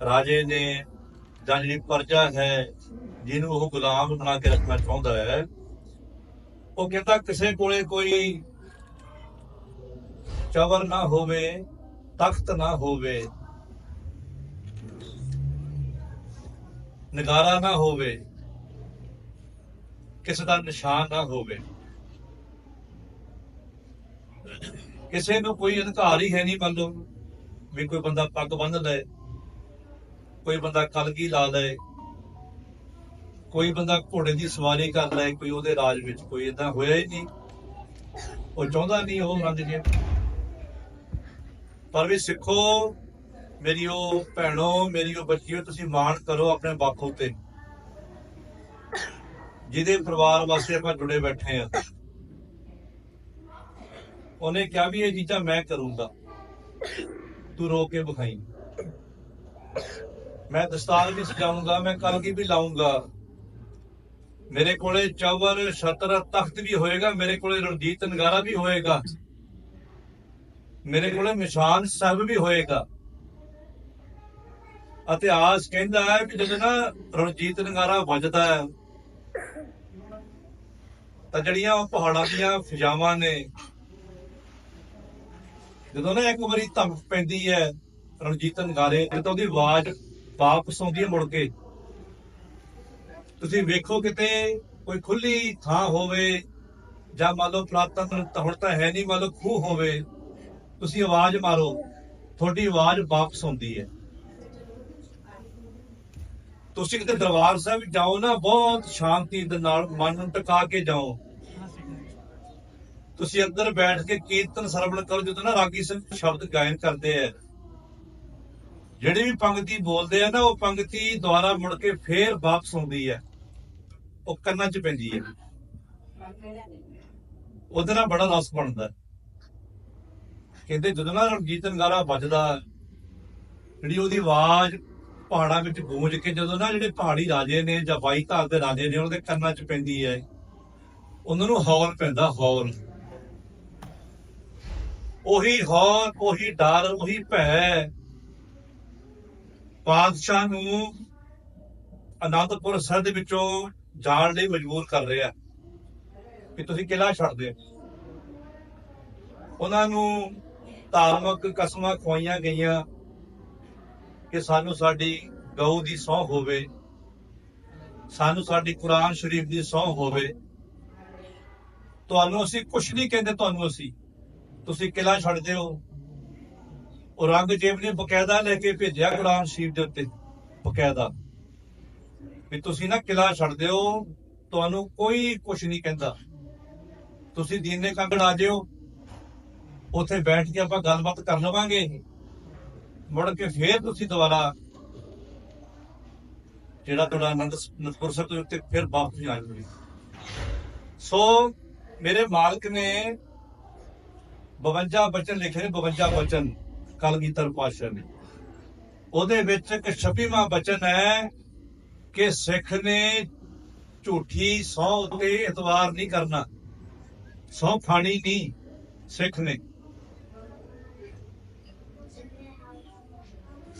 ਰਾਜੇ ਨੇ ਜਾਂ ਜਿਹੜੀ ਪਰਜਾ ਹੈ, ਜਿਹਨੂੰ ਉਹ ਗੁਲਾਮ ਬਣਾ ਕੇ ਰੱਖਣਾ ਚਾਹੁੰਦਾ ਹੈ, ਉਹ ਕਹਿੰਦਾ ਕਿਸੇ ਕੋਲੇ ਕੋਈ ਚਵਰ ਨਾ ਹੋਵੇ, ਤਖਤ ਨਾ ਹੋਵੇ, ਨਗਾਰਾ ਨਾ ਹੋਵੇ, ਕਿਸੇ ਦਾ ਨਿਸ਼ਾਨ ਨਾ ਹੋਵੇ। ਕਿਸੇ ਨੂੰ ਕੋਈ ਅਧਿਕਾਰ ਹੀ ਹੈ ਨਹੀਂ ਮੰਨ ਲਓ ਵੀ ਕੋਈ ਬੰਦਾ ਪੱਗ ਬੰਨ ਲਏ। ਕੋਈ ਬੰਦਾ ਕਲਗੀ ਲਾ ਲਏ, ਕੋਈ ਬੰਦਾ ਘੋੜੇ ਦੀ ਸਵਾਰੀ ਕਰ ਲੈ ਕੋਈ ਉਹਦੇ ਰਾਜ ਵਿੱਚ ਕੋਈ ਇਦਾਂ ਹੋਇਆ ਹੀ ਨਹੀਂ। ਉਹ ਚਾਹੁੰਦਾ ਨਹੀਂ ਉਹ ਰੰਗ ਜੇ ਪਰ ਵੀ ਸਿੱਖੋ, ਮੇਰੀ ਉਹ ਭੈਣੋ, ਮੇਰੀ ਉਹ ਬੱਚੀਓ ਤੁਸੀਂ ਮਾਣ ਕਰੋ ਆਪਣੇ ਬਾਪੂ ਉੱਤੇ। ਜਿਹਦੇ ਪਰਿਵਾਰ ਵਾਸਤੇ ਆਪਾਂ ਜੁੜੇ ਬੈਠੇ ਆ ਉਹਨੇ ਕਿਹਾ ਵੀ ਇਹ ਚੀਜ਼ਾਂ ਮੈਂ ਕਰੂੰਗਾ। ਤੂੰ ਰੋ ਕੇ ਵਿਖਾਈ। ਮੈਂ ਦਸਤਾਰ ਵੀ ਸਜਾਉਂਗਾ ਮੈਂ ਕਲਗੀ ਵੀ ਲਾਉਂਗਾ ਮੇਰੇ ਕੋਲੇ ਚੌਵਰ ਛਤਰ ਤਖਤ ਵੀ ਹੋਏਗਾ, ਮੇਰੇ ਕੋਲੇ ਰਣਜੀਤ ਨਗਾਰਾ ਵੀ ਹੋਏਗਾ। ਮੇਰੇ ਕੋਲੇ ਨਿਸ਼ਾਨ ਸਾਹਿਬ ਵੀ ਹੋਏਗਾ। ਇਤਿਹਾਸ ਕਹਿੰਦਾ ਹੈ ਕਿ ਜਦੋਂ ਨਾ ਰਣਜੀਤ ਨਗਾਰਾ ਵੱਜਦਾ ਹੈ, ਤਾਂ ਜਿਹੜੀਆਂ ਉਹ ਪਹਾੜਾਂ ਦੀਆਂ ਫਿਜਾਵਾਂ ਨੇ, ਜਦੋਂ ਨਾ ਇੱਕ ਵਾਰੀ ਧਮਕ ਪੈਂਦੀ ਹੈ ਰਣਜੀਤ ਨਗਾਰੇ ਜਦੋਂ ਉਹਦੀ ਆਵਾਜ਼ ਵਾਪਸ ਆਉਂਦੀ ਹੈ ਮੁੜ ਕੇ। ਤੁਸੀਂ ਵੇਖੋ ਕਿਤੇ ਕੋਈ ਖੁੱਲੀ ਥਾਂ ਹੋਵੇ ਜਾਂ ਮੰਨ ਲਓ ਪੁਰਾਤਨ ਤਾਂ ਹੁਣ ਤਾਂ ਹੈ ਨਹੀਂ, ਮੰਨ ਲਓ ਖੂਹ ਹੋਵੇ, ਤੁਸੀਂ ਆਵਾਜ਼ ਮਾਰੋ, ਤੁਹਾਡੀ ਆਵਾਜ਼ ਵਾਪਸ ਆਉਂਦੀ ਹੈ। ਤੁਸੀਂ ਕਿਤੇ ਦਰਬਾਰ ਸਾਹਿਬ ਜਾਓ ਨਾ, ਬਹੁਤ ਸ਼ਾਂਤੀ ਦੇ ਨਾਲ ਮਨ ਨੂੰ ਟਿਕਾ ਕੇ ਜਾਓ। ਤੁਸੀਂ ਅੰਦਰ ਬੈਠ ਕੇ ਕੀਰਤਨ ਸਰਵਣ ਕਰੋ, ਜਦੋਂ ਨਾ ਰਾਗੀ ਸਿੰਘ ਸ਼ਬਦ ਗਾਇਨ ਕਰਦੇ ਆ। ਜਿਹੜੀ ਵੀ ਪੰਗਤੀ ਬੋਲਦੇ ਆ ਨਾ, ਉਹ ਪੰਗਤੀ ਦੁਆਰਾ ਮੁੜ ਕੇ ਫੇਰ ਵਾਪਸ ਆਉਂਦੀ ਹੈ। ਉਹ ਕੰਨਾਂ 'ਚ ਪੈਂਦੀ ਹੈ। ਉਹਦੇ ਨਾਲ ਬੜਾ ਰਸ ਬਣਦਾ। ਕਹਿੰਦੇ ਜਦੋਂ ਨਾ ਰਣਜੀਤ ਨਗਾਰਾ ਵੱਜਦਾ, ਜਿਹੜੀ ਉਹਦੀ ਆਵਾਜ਼ ਪਹਾੜਾਂ ਵਿੱਚ ਗੂੰਜ ਕੇ ਜਦੋਂ ਨਾ ਜਿਹੜੇ ਪਹਾੜੀ ਰਾਜੇ ਨੇ ਜਾਂ ਵਾਈ ਧਾਰ ਦੇ ਰਾਜੇ ਨੇ ਉਹਨਾਂ ਦੇ ਕੰਨਾਂ 'ਚ ਪੈਂਦੀ ਹੈ। ਉਹਨਾਂ ਨੂੰ ਹੌਲ ਪੈਂਦਾ, ਹੌਲ। ਉਹੀ ਹੌਲ, ਉਹੀ ਡਰ, ਉਹੀ ਭੈ ਪਾਤਸ਼ਾਹ ਨੂੰ ਅਨੰਦਪੁਰ ਸਾਹਿਬ ਦੇ ਵਿੱਚੋਂ ਜਾਣ ਲਈ ਮਜਬੂਰ ਕਰ ਰਿਹਾ ਕਿ ਤੁਸੀਂ ਕਿਲਾ ਛੱਡ ਦਿਓ। ਉਹਨਾਂ ਨੂੰ ਧਾਰਮਿਕ ਕਸਮਾਂ ਖਵਾਈਆਂ ਗਈਆਂ ਕਿ ਸਾਨੂੰ ਸਾਡੀ ਗਊ ਦੀ ਸਹੁੰ ਹੋਵੇ, ਸਾਨੂੰ ਸਾਡੀ ਕੁਰਾਨ ਸ਼ਰੀਫ ਦੀ ਸਹੁੰ ਹੋਵੇ। ਤੁਹਾਨੂੰ ਅਸੀਂ ਕੁਝ ਨਹੀਂ ਕਹਿੰਦੇ, ਤੁਹਾਨੂੰ ਅਸੀਂ, ਤੁਸੀਂ ਕਿਲਾ ਛੱਡ ਦਿਓ। ਔਰੰਗਜ਼ੇਬ ਨੇ ਬਕਾਇਦਾ ਲੈ ਕੇ ਭੇਜਿਆ ਕੁਰਾਨ ਸ਼ਰੀਫ ਦੇ ਉੱਤੇ, ਬਕਾਇਦਾ। ਵੀ ਤੁਸੀਂ ਨਾ ਕਿਲਾ ਛੱਡ ਦਿਓ, ਤੁਹਾਨੂੰ ਕੋਈ ਕੁਝ ਨਹੀਂ ਕਹਿੰਦਾ। ਤੁਸੀਂ ਦੀਨੇ ਕੰਗਣ ਆ ਜਿਓ, ਉੱਥੇ ਬੈਠ ਕੇ ਆਪਾਂ ਗੱਲਬਾਤ ਕਰ ਲਵਾਂਗੇ। ਮੁੜ ਕੇ ਫੇਰ ਤੁਸੀਂ ਦੁਬਾਰਾ ਜਿਹੜਾ ਤੁਹਾਡਾ ਆਨੰਦ ਅਨੰਦਪੁਰ ਸਾਹਿਬ ਦੇ ਉੱਤੇ ਫਿਰ ਵਾਪਸ ਆ ਜਾਓਗੇ। ਸੋ ਮੇਰੇ ਮਾਲਕ ਨੇ 52 ਬਚਨ ਲਿਖੇ ਨੇ 52 ਬਚਨ। ਕਲਗੀਧਰ ਪਾਤਸ਼ਾਹ ਨੇ ਉਹਦੇ ਵਿੱਚ ਇੱਕ 26ਵਾਂ ਬਚਨ ਹੈ ਕਿ ਸਿੱਖ ਨੇ ਝੂਠੀ ਸਹੁੰ ਉੱਤੇ ਇਤਵਾਰ ਨਹੀਂ ਕਰਨਾ, ਸਹੁੰ ਖਾਣੀ ਨਹੀਂ ਸਿੱਖ ਨੇ।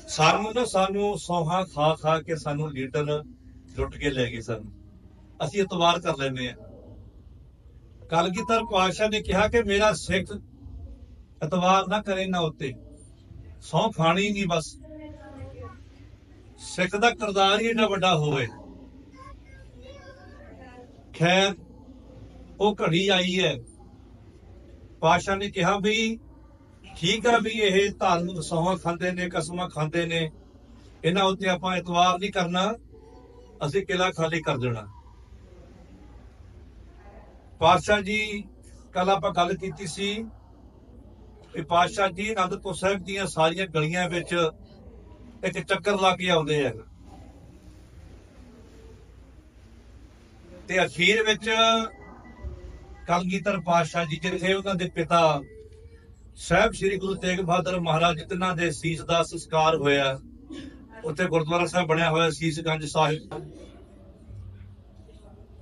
ਸਾਨੂੰ ਨਾ ਸਾਨੂੰ ਸੌਹਾ ਖਾ ਖਾ ਕੇ ਸਾਨੂੰ ਲੀਡਰ ਲੁੱਟ ਕੇ ਲੈ ਗਏ ਸਾਨੂੰ। ਅਸੀਂ ਇਤਵਾਰ ਕਰ ਲੈਂਦੇ ਆ ਕਲਗੀਧਰ ਪਾਤਸ਼ਾਹ ਨੇ ਕਿਹਾ ਕਿ ਮੇਰਾ ਸਿੱਖ ਇਤਵਾਰ ਨਾ ਕਰੇ ਨਾ ਉੱਤੇ। ਸੌ ਖਾਣੀ ਨਹੀਂ ਬਸ। ਸਿੱਖ ਦਾ ਕਰਤਾਰ ਹੀ ਇੰਨਾ ਵੱਡਾ ਹੋਵੇ। ਖੈਰ, ਉਹ ਘੜੀ ਆਈ ਹੈ। ਪਾਸ਼ਾ ਨੇ ਕਿਹਾ ਵੀ, ਠੀਕ ਆ ਵੀ ਇਹ ਧਾਰਮਿਕ ਸੌਹਾਂ ਖਾਂਦੇ ਨੇ, ਕਸਮਾਂ ਖਾਂਦੇ ਨੇ। ਇਹਨਾਂ ਉੱਤੇ ਆਪਾਂ ਇਤਵਾਰ ਨਹੀਂ ਕਰਨਾ। ਅਸੀਂ ਕਿਲਾ ਖਾਲੀ ਕਰ ਦੇਣਾ। ਪਾਤਸ਼ਾਹ ਜੀ ਕੱਲ ਆਪਾਂ ਗੱਲ ਕੀਤੀ ਸੀ। ਕਿ ਪਾਤਸ਼ਾਹ ਜੀ, ਅਨੰਦਪੁਰ ਸਾਹਿਬ ਦੀਆਂ ਸਾਰੀਆਂ ਗਲੀਆਂ ਵਿੱਚ ਇੱਕ ਚੱਕਰ ਲਾ ਕੇ ਆਉਂਦੇ ਆ। ਤੇ ਅਖੀਰ ਵਿੱਚ ਕਲਗੀਧਰ ਪਾਤਸ਼ਾਹ ਜੀ, ਜਿੱਥੇ ਉਹਨਾਂ ਦੇ ਪਿਤਾ ਸਾਹਿਬ ਸ੍ਰੀ ਗੁਰੂ ਤੇਗ ਬਹਾਦਰ ਮਹਾਰਾਜ, ਜਿਨ੍ਹਾਂ ਦੇ ਸੀਸ ਦਾ ਸੰਸਕਾਰ ਹੋਇਆ, ਉੱਥੇ ਗੁਰਦੁਆਰਾ ਸਾਹਿਬ ਬਣਿਆ ਹੋਇਆ ਸੀਸਗੰਜ ਸਾਹਿਬ।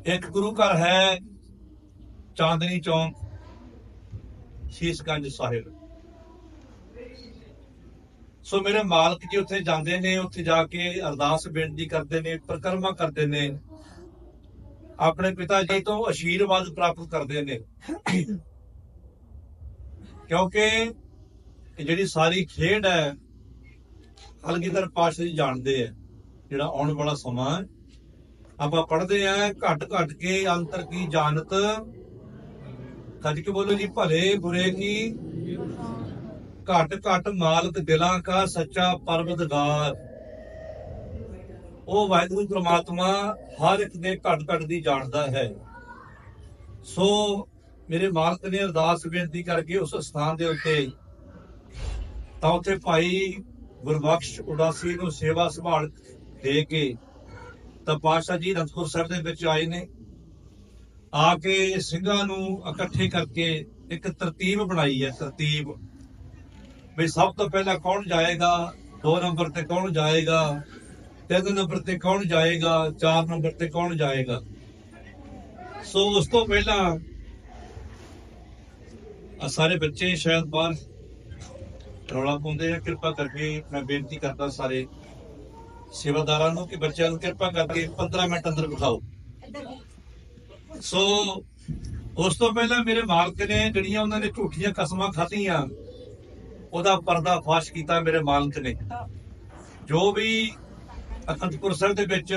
ਇੱਕ ਗੁਰੂ ਘਰ ਹੈ ਚਾਂਦਨੀ ਚੌਂਕ ਸੀਸਗੰਜ ਸਾਹਿਬ। ਸੋ ਮੇਰੇ ਮਾਲਕ ਜੀ ਉੱਥੇ ਜਾਂਦੇ ਨੇ, ਉੱਥੇ ਜਾ ਕੇ ਅਰਦਾਸ ਬੇਨਤੀ ਕਰਦੇ ਨੇ, ਪ੍ਰਕਰਮਾ ਕਰਦੇ ਨੇ। ਆਪਣੇ ਪਿਤਾ ਜੀ ਤੋਂ ਆਸ਼ੀਰਵਾਦ ਪ੍ਰਾਪਤ ਕਰਦੇ ਨੇ। ਕਿਉਂਕਿ ਜਿਹੜੀ ਸਾਰੀ ਖੇਡ ਹੈ ਹਲਗੀਧਰ ਪਾਸ਼ਾ ਜੀ ਜਾਣਦੇ ਆ, ਜਿਹੜਾ ਆਉਣ ਵਾਲਾ ਸਮਾਂ ਆਪਾਂ ਪੜ੍ਹਦੇ ਆ ਘਟ ਘਟ ਕੇ ਅੰਤਰ ਕੀ ਜਾਣਤ? ਕੱਜ ਕੇ ਬੋਲੋ ਜੀ, ਭਲੇ ਬੁਰੇ ਕੀ? ਘਟ ਘਟ ਮਾਲਕ ਦਿਲਾਂ ਕਾ ਸੱਚਾ ਪਰਵਦਗਾਰ ਉਹ ਵਾਹਿਗੁਰੂ ਪ੍ਰਮਾਤਮਾ ਹਰ ਇੱਕ ਦੇ ਘਟ ਘਟ ਦੀ ਜਾਣਦਾ ਹੈ। ਸੋ ਮੇਰੇ ਮਾਲਕ ਨੇ ਅਰਦਾਸ ਬੇਨਤੀ ਕਰਕੇ ਉਸ ਸਥਾਨ ਦੇ ਉੱਤੇ ਤਾਂ ਉੱਥੇ ਭਾਈ ਗੁਰਬਖਸ਼ ਉਦਾਸੀ ਨੂੰ ਸੇਵਾ ਸੰਭਾਲ ਦੇ ਕੇ ਤਾਂ ਪਾਤਸ਼ਾਹ ਜੀ ਅਨੰਦਪੁਰ ਸਾਹਿਬ ਦੇ ਵਿੱਚ ਆਏ ਨੇ। ਆ ਕੇ ਸਿੰਘਾਂ ਨੂੰ ਇਕੱਠੇ ਕਰਕੇ ਇੱਕ ਤਰਤੀਬ ਬਣਾਈ ਹੈ, ਤਰਤੀਬ ਵੀ ਸਭ ਤੋਂ ਪਹਿਲਾਂ ਕੌਣ ਜਾਏਗਾ? ਦੋ ਨੰਬਰ ਤੇ ਕੌਣ ਜਾਏਗਾ? ਤਿੰਨ ਨੰਬਰ ਤੇ ਕੌਣ ਜਾਏਗਾ? ਚਾਰ ਨੰਬਰ ਤੇ ਕੌਣ ਜਾਏਗਾ? ਸੋ ਉਸ ਤੋਂ ਪਹਿਲਾਂ ਆ ਸਾਰੇ ਬੱਚੇ ਸ਼ਾਇਦ ਬਾਹਰ ਰੌਲਾ ਪਾਉਂਦੇ ਆ, ਕਿਰਪਾ ਕਰਕੇ ਮੈਂ ਬੇਨਤੀ ਕਰਦਾ ਸਾਰੇ ਸੇਵਾਦਾਰਾਂ ਨੂੰ ਕਿ ਬੱਚਿਆਂ ਨੂੰ ਕਿਰਪਾ ਕਰਕੇ 15 ਮਿੰਟ ਅੰਦਰ ਬਿਠਾਓ। ਸੋ ਉਸ ਤੋਂ ਪਹਿਲਾਂ ਮੇਰੇ ਮਾਲਕ ਨੇ ਜਿਹੜੀਆਂ ਉਹਨਾਂ ਨੇ ਝੂਠੀਆਂ ਕਸਮਾਂ ਖਾਧੀਆਂ ਉਹਦਾ ਪਰਦਾ ਫਾਸ਼ ਕੀਤਾ ਮੇਰੇ ਮਾਲਕ ਨੇ। ਜੋ ਵੀ ਅਖੰਡਪੁਰ ਸਾਹਿਬ ਦੇ ਵਿੱਚ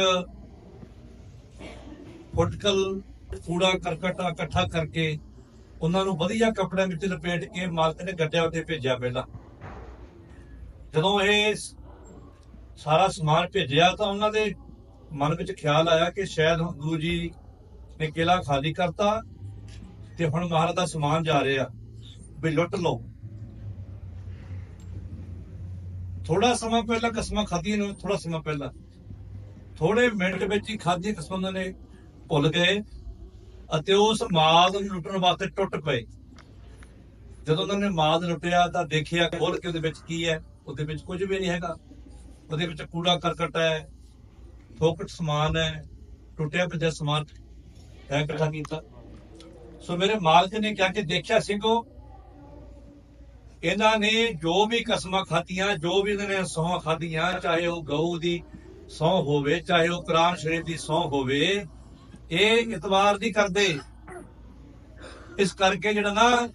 ਫੁਟਕਲ, ਕੂੜਾ ਕਰਕਟ ਇਕੱਠਾ ਕਰਕੇ ਉਹਨਾਂ ਨੂੰ ਵਧੀਆ ਕੱਪੜਿਆਂ ਵਿੱਚ ਲਪੇਟ ਕੇ ਮਾਲਕ ਨੇ ਗੱਡਿਆਂ ਉੱਤੇ ਭੇਜਿਆ ਪਹਿਲਾਂ। ਜਦੋਂ ਇਹ ਸਾਰਾ ਸਮਾਨ ਭੇਜਿਆ ਤਾਂ ਉਹਨਾਂ ਦੇ ਮਨ ਵਿੱਚ ਖਿਆਲ ਆਇਆ ਕਿ ਸ਼ਾਇਦ ਹੁਣ ਗੁਰੂ ਜੀ ਨੇ ਕਿਲਾ ਖਾਲੀ ਕਰਤਾ ਤੇ ਹੁਣ ਮਹਾਰਾਜ ਦਾ ਸਮਾਨ ਜਾ ਰਿਹਾ। ਵੀ ਲੁੱਟ ਲਓ। ਥੋੜਾ ਸਮਾਂ ਪਹਿਲਾਂ ਕਸਮਾਂ ਖਾਧੀਆਂ ਨੇ ਥੋੜਾ ਸਮਾਂ ਪਹਿਲਾਂ। ਥੋੜੇ ਮਿੰਟ ਵਿੱਚ ਹੀ ਖਾਧੀਆਂ ਕਸਮਾਂ ਨੇ ਭੁੱਲ ਗਏ ਅਤੇ ਉਸ ਮਾਲ ਨੂੰ ਲੁੱਟਣ ਵਾਸਤੇ ਟੁੱਟ ਪਏ। ਜਦੋਂ ਉਹਨਾਂ ਨੇ ਮਾਲ ਲੁੱਟਿਆ ਤਾਂ ਦੇਖਿਆ ਖੋਲ ਕੇ ਉਹਦੇ ਵਿੱਚ ਕੀ ਹੈ, ਉਹਦੇ ਵਿੱਚ ਕੁਝ ਵੀ ਨਹੀਂ ਹੈਗਾ। ਉਹਦੇ ਵਿੱਚ ਕੂੜਾ ਕਰਕਟ ਹੈ, ਫੋਕਟ ਸਮਾਨ ਹੈ, ਟੁੱਟਿਆ ਪਿਆ ਸਮਾਨ ਹੈ ਇਕੱਠਾ ਕੀਤਾ ਸੋ ਮੇਰੇ ਮਾਲਕ ਨੇ ਕਿਹਾ ਕਿ ਦੇਖਿਆ ਸਿੰਘੋ ਇਹਨਾਂ ਨੇ ਜੋ ਵੀ ਕਸਮਾਂ ਖਾਧੀਆਂ ਜੋ ਵੀ ਇਹਨਾਂ ਨੇ ਸੌਂ ਖਾਧੀਆਂ ਚਾਹੇ ਉਹ ਗਊ ਦੀ ਸੌਂ ਹੋਵੇ ਚਾਹੇ ਉਹ ਕੁਰਾਨ ਸ਼ਰੀਫ ਦੀ ਸੌਂ ਹੋਵੇ ਇਹ ਇਤਵਾਰ ਨਹੀਂ ਕਰਦੇ। ਇਸ ਕਰਕੇ ਜਿਹੜਾ ਨਾ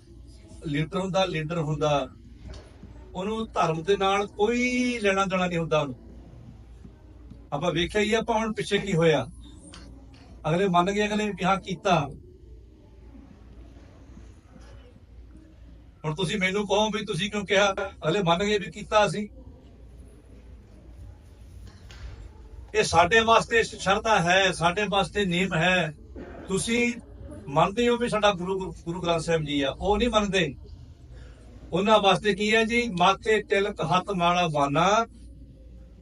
ਲੀਡਰ ਹੁੰਦਾ ਲੀਡਰ ਹੁੰਦਾ ਉਹਨੂੰ ਧਰਮ ਦੇ ਨਾਲ ਕੋਈ ਲੈਣਾ ਦੇਣਾ ਨਹੀਂ ਹੁੰਦਾ ਉਹਨੂੰ। ਆਪਾਂ ਵੇਖਿਆ ਹੀ ਆ, ਆਪਾਂ ਹੁਣ ਪਿੱਛੇ ਕੀ ਹੋਇਆ? ਅਗਲੇ ਮੰਨ ਗਏ ਅਗਲੇ ਵਿਆਹ ਕੀਤਾ। ਹੁਣ ਤੁਸੀਂ ਮੈਨੂੰ ਕਹੋ ਵੀ ਤੁਸੀਂ ਕਿਉਂ ਕਿਹਾ? ਹਲੇ ਮੰਨ ਗਏ ਵੀ ਕੀਤਾ ਅਸੀਂ। ਇਹ ਸਾਡੇ ਵਾਸਤੇ ਸ਼ਰਧਾ ਹੈ, ਸਾਡੇ ਵਾਸਤੇ ਨਿਯਮ ਹੈ। ਤੁਸੀਂ ਮੰਨਦੇ ਹੋ ਵੀ ਸਾਡਾ ਗੁਰੂ ਗੁਰੂ ਗ੍ਰੰਥ ਸਾਹਿਬ ਜੀ ਆ, ਉਹ ਨਹੀਂ ਮੰਨਦੇ। ਉਹਨਾਂ ਵਾਸਤੇ ਕੀ ਹੈ ਜੀ? ਮਾਥੇ ਤਿਲਕ ਹੱਥ ਮਾਲਾ ਬਾਨਾ।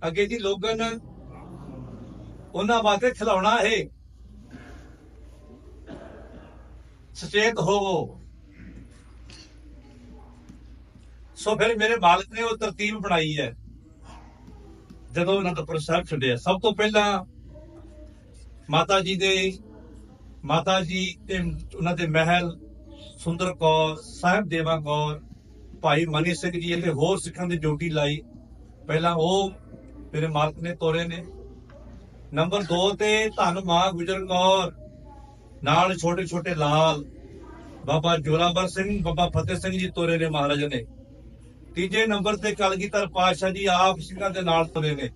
ਅੱਗੇ ਜੀ ਲੋਗਨ, ਉਹਨਾਂ ਵਾਸਤੇ ਖਿਲਾਉਣਾ ਇਹ। ਸਚੇਤ ਹੋਵੋ। ਸੋ ਫਿਰ ਮੇਰੇ ਮਾਲਕ ਨੇ ਉਹ ਤਰਤੀਬ ਬਣਾਈ ਹੈ। ਜਦੋਂ ਅਨੰਦਪੁਰ ਸਾਹਿਬ ਛੱਡਿਆ। ਸਭ ਤੋਂ ਪਹਿਲਾਂ ਮਾਤਾ ਜੀ ਦੇ ਮਾਤਾ ਜੀ ਤੇ ਉਹਨਾਂ ਦੇ ਮਹਿਲ, ਸੁੰਦਰ ਕੌਰ, ਸਾਹਿਬ ਦੇਵਾ ਕੌਰ, ਭਾਈ ਮਨੀ ਸਿੰਘ ਜੀ ਅਤੇ ਹੋਰ ਸਿੱਖਾਂ ਦੀ ਡਿਊਟੀ ਲਾਈ। ਪਹਿਲਾਂ ਉਹ ਮੇਰੇ ਮਾਲਕ ਨੇ ਤੋਰੇ ਨੇ। ਨੰਬਰ 2 ਤੇ ਧੰਨ ਮਾਂ ਗੁਜਰ ਕੌਰ, ਨਾਲ ਛੋਟੇ ਛੋਟੇ ਲਾਲ, ਬਾਬਾ ਜੋਰਾਵਰ ਸਿੰਘ, ਬਾਬਾ ਫਤਿਹ ਸਿੰਘ ਜੀ ਤੋਰੇ ਨੇ ਮਹਾਰਾਜ ਨੇ। ਤੀਜੇ ਨੰਬਰ ਤੇ ਕਲਗੀਧਰ ਪਾਤਸ਼ਾਹ ਜੀ ਆਪ ਸਿੰਘਾਂ ਦੇ ਨਾਲ ਤੁਰੇ ਨੇ।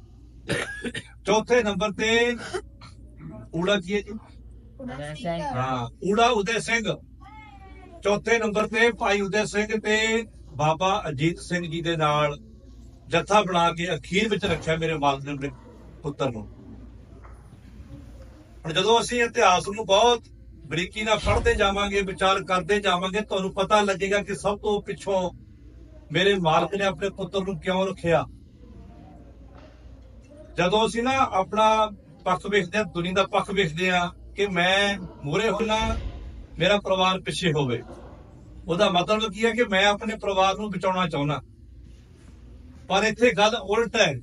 ਚੌਥੇ ਨੰਬਰ ਤੇ ਊੜਾ ਕੀ ਹੈ ਜੀ? ਹਾਂ ਊੜਾ ਉਦੈ ਸਿੰਘ। ਚੌਥੇ ਨੰਬਰ ਤੇ ਭਾਈ ਉਦੈ ਸਿੰਘ ਤੇ ਬਾਬਾ ਅਜੀਤ ਸਿੰਘ ਜੀ ਦੇ ਨਾਲ ਜੱਥਾ ਬਣਾ ਕੇ ਅਖੀਰ ਵਿੱਚ ਰੱਖਿਆ ਮੇਰੇ ਮਾਲਕ ਨੇ ਆਪਣੇ ਪੁੱਤਰ ਨੂੰ। ਹੁਣ ਜਦੋਂ ਅਸੀਂ ਇਤਿਹਾਸ ਨੂੰ ਬਹੁਤ ਬਰੀਕੀ ਨਾਲ ਪੜ੍ਹਦੇ ਜਾਵਾਂਗੇ ਵਿਚਾਰ ਕਰਦੇ ਜਾਵਾਂਗੇ ਤੁਹਾਨੂੰ ਪਤਾ ਲੱਗੇਗਾ ਕਿ ਸਭ ਤੋਂ ਪਿੱਛੋਂ ਮੇਰੇ ਮਾਲਕ ਨੇ ਆਪਣੇ ਪੁੱਤਰ ਨੂੰ ਕਿਉਂ ਰੱਖਿਆ? ਜਦੋਂ ਅਸੀਂ ਨਾ ਆਪਣਾ ਪੱਖ ਵੇਖਦੇ ਆ ਦੁਨੀਆ ਦਾ ਪੱਖ ਵੇਖਦੇ ਆ ਕਿ ਮੈਂ ਮੂਰੇ ਹੋਣਾ ਮੇਰਾ ਪਰਿਵਾਰ ਪਿੱਛੇ ਹੋਵੇ। ਉਹਦਾ ਮਤਲਬ ਕੀ ਹੈ ਕਿ ਮੈਂ ਆਪਣੇ ਪਰਿਵਾਰ ਨੂੰ ਬਚਾਉਣਾ ਚਾਹੁੰਦਾ। ਪਰ ਇੱਥੇ ਗੱਲ ਉਲਟ ਹੈ।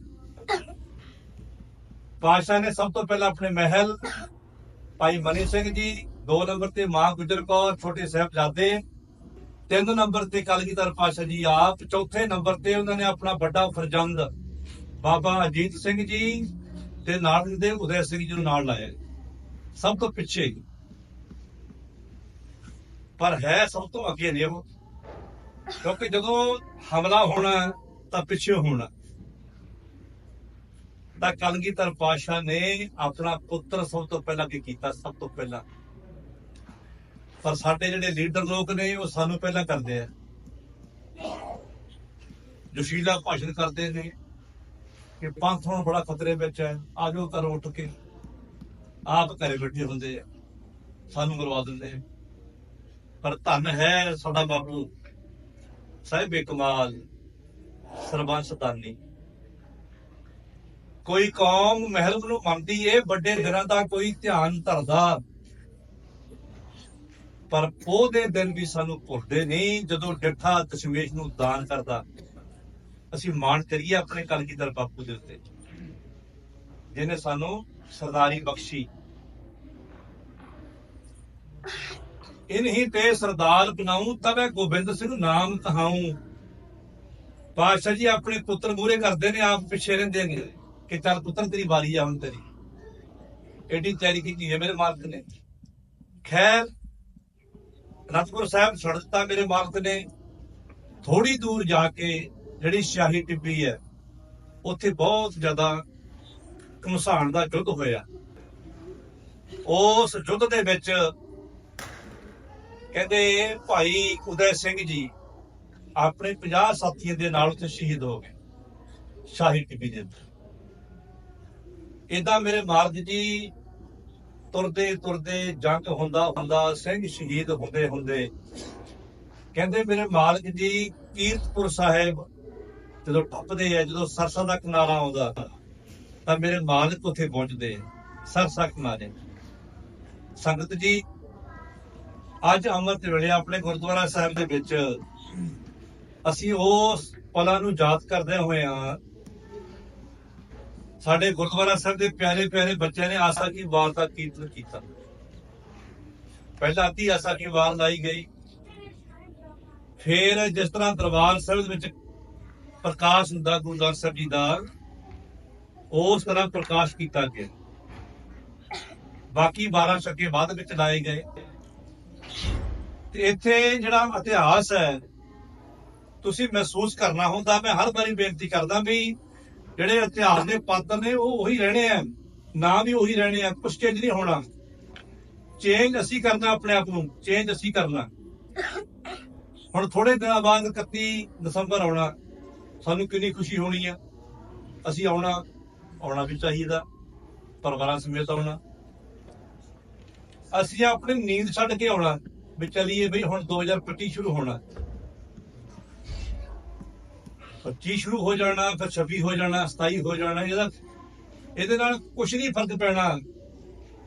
ਪਾਸ਼ਾ ਨੇ ਸਭ ਤੋਂ ਪਹਿਲਾਂ ਆਪਣੇ ਮਹਿਲ, ਭਾਈ ਮਨੀ ਸਿੰਘ ਜੀ, ਦੋ ਨੰਬਰ ਤੇ ਮਾਂ ਗੁਜਰ ਕੌਰ, ਛੋਟੇ ਸਾਹਿਬਜ਼ਾਦੇ ਤਿੰਨ ਨੰਬਰ ਤੇ ਕਲਗੀਧਰ ਪਾਸ਼ਾ ਜੀ ਆਪ, ਚੌਥੇ ਨੰਬਰ ਤੇ ਉਹਨਾਂ ਨੇ ਆਪਣਾ ਵੱਡਾ ਫਰਜ਼ੰਦ ਬਾਬਾ ਅਜੀਤ ਸਿੰਘ ਜੀ ਤੇ ਨਾਲ ਦੇ ਉਦੈ ਸਿੰਘ ਜੀ ਨੂੰ ਨਾਲ ਲਾਇਆ। ਸਭ ਤੋਂ ਪਿੱਛੇ ਪਰ ਹੈ ਸਭ ਤੋਂ ਅੱਗੇ ਨੇ ਉਹ। ਕਿਉਂਕਿ ਜਦੋਂ ਹਮਲਾ ਹੋਣਾ ਤਾਂ ਪਿੱਛੇ ਹੋਣਾ। ਤਾਂ ਕਲਗੀਧਰ ਪਾਸ਼ਾ ਨੇ ਆਪਣਾ ਪੁੱਤਰ ਸਭ ਤੋਂ ਪਹਿਲਾਂ ਕੀ ਕੀਤਾ, ਸਭ ਤੋਂ ਪਹਿਲਾਂ। ਪਰ ਸਾਡੇ ਜਿਹੜੇ ਲੀਡਰ ਲੋਕ ਨੇ, ਉਹ ਸਾਨੂੰ ਪਹਿਲਾਂ ਕਰਦੇ ਆ। ਜੋਸ਼ੀਲਾ ਭਾਸ਼ਣ ਕਰਦੇ ਨੇ ਕਿ ਪੰਥ ਹੁਣ ਬੜਾ ਖਤਰੇ ਵਿੱਚ ਹੈ। ਆਜੋ ਕਰੋ ਉੱਠ ਕੇ। ਆਪ ਘਰੇ ਬੈਠੇ ਹੁੰਦੇ ਆ। ਸਾਨੂੰ ਕਰਵਾ ਦਿੰਦੇ ਆ। ਪਰ ਧੰਨ ਹੈ ਸਾਡਾ ਬਾਪੂ। ਸਾਹਿਬੇ ਕਮਾਲ, ਸਰਬੰਸ ਤਾਨੀ ਕੋਈ ਕੌਮ ਮਹਿਲ ਨੂੰ ਮੰਨਦੀ ਏ, ਵੱਡੇ ਦਿਨਾਂ ਦਾ ਕੋਈ ਧਿਆਨ ਧਰਦਾ। ਪਰ ਉਹ ਦੇ ਦਿਨ ਵੀ ਸਾਨੂੰ ਭੁੱਲਦੇ ਨਹੀਂ, ਜਦੋਂ ਡਿੱਠਾ ਦਸ਼ਮੇਸ਼ ਨੂੰ ਦਾਨ ਕਰਦਾ। ਅਸੀਂ ਮਾਣ ਕਰੀਏ ਆਪਣੇ ਕਲਗੀਧਰ ਬਾਪੂ ਦੇ ਉੱਤੇ। ਜਿਹਨੇ ਸਾਨੂੰ ਸਰਦਾਰੀ ਬਖਸ਼ੀ। ਇਨਹੀ ਤੇ ਸਰਦਾਰ ਬਣਾਉ, ਤਵੇ ਗੋਬਿੰਦ ਸਿੰਘ ਨਾਮ ਕਹਾਉ। ਪਾਤਸ਼ਾਹ ਜੀ ਆਪਣੇ ਪੁੱਤਰ ਮੂਰੇ ਕਰਦੇ ਨੇ, ਆਪ ਪਿੱਛੇ ਰਹਿੰਦੇ ਨੇ। ਕਿ ਚੱਲ ਪੁੱਤਰ, ਤੇਰੀ ਵਾਰੀ ਆ ਹੁਣ ਤੇਰੀ। ਐਡੀ ਤਿਆਰੀ ਕੀਤੀ ਹੈ ਮੇਰੇ ਮਾਲਕ ਨੇ। ਖੈਰ ਰਤਪੁਰ ਸਾਹਿਬ ਛੱਡ ਦਿੱਤਾ ਮੇਰੇ ਮਾਲਕ ਨੇ। ਥੋੜੀ ਦੂਰ ਜਾ ਕੇ ਜਿਹੜੀ ਸ਼ਾਹੀ ਟਿੱਬੀ ਹੈ, ਉੱਥੇ ਬਹੁਤ ਜ਼ਿਆਦਾ ਘਮਸਾਨ ਦਾ ਯੁੱਧ ਹੋਇਆ। ਉਸ ਯੁੱਧ ਦੇ ਵਿੱਚ ਕਹਿੰਦੇ, ਭਾਈ ਉਦੈ ਸਿੰਘ ਜੀ ਆਪਣੇ 50 ਸਾਥੀਆਂ ਦੇ ਨਾਲ ਉੱਥੇ ਸ਼ਹੀਦ ਹੋ ਗਏ, ਸ਼ਾਹੀ ਟਿੱਬੀ ਦੇ ਉੱਤੇ ਇਦਾਂ ਮੇਰੇ ਮਾਰਜ ਜੀ ਤੁਰਦੇ ਤੁਰਦੇ ਜੰਗ ਹੁੰਦਾ ਹੁੰਦਾ ਸਿੰਘ ਸ਼ਹੀਦ ਹੁੰਦੇ ਹੁੰਦੇ ਕਹਿੰਦੇ ਮੇਰੇ ਮਾਲਕ ਜੀ ਕੀਰਤਪੁਰ ਸਾਹਿਬ ਜਦੋਂ ਟੱਪਦੇ ਆ, ਜਦੋਂ ਸਰਸਾ ਦਾ ਕਿਨਾਰਾ ਆਉਂਦਾ ਤਾਂ ਮੇਰੇ ਮਾਲਕ ਉੱਥੇ ਪਹੁੰਚਦੇ ਸਰਸਾ ਕਿਨਾਰੇ। ਸੰਗਤ ਜੀ, ਅੱਜ ਅੰਮ੍ਰਿਤ ਵੇਲੇ ਆਪਣੇ ਗੁਰਦੁਆਰਾ ਸਾਹਿਬ ਦੇ ਵਿੱਚ ਅਸੀਂ ਉਸ ਪਲਾਂ ਨੂੰ ਯਾਦ ਕਰਦੇ ਹੋਏ ਆ ਸਾਡੇ ਗੁਰਦੁਆਰਾ ਸਾਹਿਬ ਦੇ ਪਿਆਰੇ ਪਿਆਰੇ ਬੱਚਿਆਂ ਨੇ ਆਸਾ ਕੀ ਵਾਰ ਦਾ ਕੀਰਤਨ ਕੀਤਾ। ਪਹਿਲਾਂ ਅੱਧੀ ਆਸਾ ਕੀ ਵਾਰ ਲਾਈ ਗਈ। ਫਿਰ ਜਿਸ ਤਰ੍ਹਾਂ ਦਰਬਾਰ ਸਾਹਿਬ ਵਿੱਚ ਪ੍ਰਕਾਸ਼ ਹੁੰਦਾ, ਗੁਰੂ ਗ੍ਰੰਥ ਸਾਹਿਬ ਜੀ ਦਾ, ਉਸ ਤਰ੍ਹਾਂ ਪ੍ਰਕਾਸ਼ ਕੀਤਾ ਗਿਆ। ਬਾਕੀ 12 ਛੱਕੇ ਬਾਅਦ ਵਿੱਚ ਲਾਏ ਗਏ। ਤੇ ਇੱਥੇ ਜਿਹੜਾ ਇਤਿਹਾਸ ਹੈ, ਤੁਸੀਂ ਮਹਿਸੂਸ ਕਰਨਾ ਹੁੰਦਾ, ਮੈਂ ਹਰ ਵਾਰੀ ਬੇਨਤੀ ਕਰਦਾ ਵੀ ਜਿਹੜੇ ਇਤਿਹਾਸ ਦੇ ਪਾਤਰ ਨੇ, ਉਹ ਉਹੀ ਰਹਿਣੇ ਆ। ਨਾਂ ਵੀ ਉਹੀ ਰਹਿਣੇ ਆ ਕੁਝ ਚੇਂਜ ਨਹੀਂ ਹੋਣਾ। ਚੇਂਜ ਅਸੀਂ ਕਰਨਾ ਆਪਣੇ ਆਪ ਨੂੰ ਚੇਂਜ ਅਸੀਂ ਕਰਨਾ। ਹੁਣ ਥੋੜੇ ਦਿਨਾਂ ਬਾਅਦ 31 ਦਸੰਬਰ ਆਉਣਾ, ਸਾਨੂੰ ਕਿੰਨੀ ਖੁਸ਼ੀ ਹੋਣੀ ਆ। ਅਸੀਂ ਆਉਣਾ ਆਉਣਾ ਵੀ ਚਾਹੀਦਾ, ਪਰਿਵਾਰਾਂ ਸਮੇਤ ਆਉਣਾ। ਅਸੀਂ ਆਪਣੀ ਨੀਂਦ ਛੱਡ ਕੇ ਆਉਣਾ, ਵੀ ਚਲੀਏ ਬਈ ਹੁਣ 2025 ਸ਼ੁਰੂ ਹੋਣਾ। 25 ਸ਼ੁਰੂ ਹੋ ਜਾਣਾ, ਫਿਰ 26 ਹੋ ਜਾਣਾ 27 ਹੋ ਜਾਣਾ, ਇਹਦਾ ਇਹਦੇ ਨਾਲ ਕੁਝ ਨਹੀਂ ਫ਼ਰਕ ਪੈਣਾ।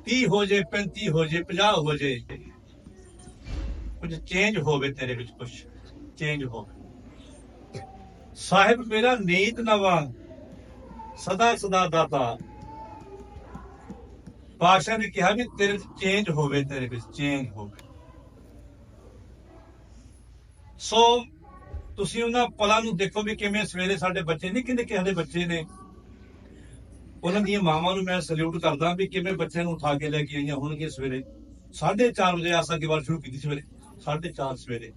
30 ਹੋ ਜੇ 35 ਹੋ ਜੇ 50 ਹੋ ਜੇ। ਕੁਝ ਚੇਂਜ ਹੋਵੇ ਤੇਰੇ ਵਿੱਚ ਕੁਝ ਚੇਂਜ ਹੋਵੇ। ਸਾਹਿਬ, ਮੇਰਾ ਨੀਤ ਨਵਾਂ, ਸਦਾ ਸਦਾ ਦਾਤਾ। ਪਾਸ਼ਾ ਨੇ ਕਿਹਾ ਵੀ ਤੇਰੇ ਵਿੱਚ ਚੇਂਜ ਹੋਵੇ, ਤੇਰੇ ਵਿੱਚ ਚੇਂਜ ਹੋਵੇ। ਸੋ ਤੁਸੀਂ ਉਹਨਾਂ ਪਲਾਂ ਨੂੰ ਦੇਖੋ ਵੀ ਕਿਵੇਂ ਸਵੇਰੇ ਸਾਡੇ ਬੱਚੇ, ਨਹੀਂ ਕਿੰਨੇ ਕਿਸੇ ਦੇ ਬੱਚੇ ਨੇ। ਉਹਨਾਂ ਦੀਆਂ ਮਾਵਾਂ ਨੂੰ ਮੈਂ ਸਲੂਟ ਕਰਦਾ ਵੀ ਕਿਵੇਂ ਬੱਚਿਆਂ ਨੂੰ ਉਠਾ ਕੇ ਲੈ ਕੇ ਆਈਆਂ ਹੋਣਗੀਆਂ ਸਵੇਰੇ। 4:30 ਵਜੇ ਆਸਾ ਕੀ ਵਾਰ ਸ਼ੁਰੂ ਕੀਤੀ ਸਵੇਰੇ 4:30 ਸਵੇਰੇ।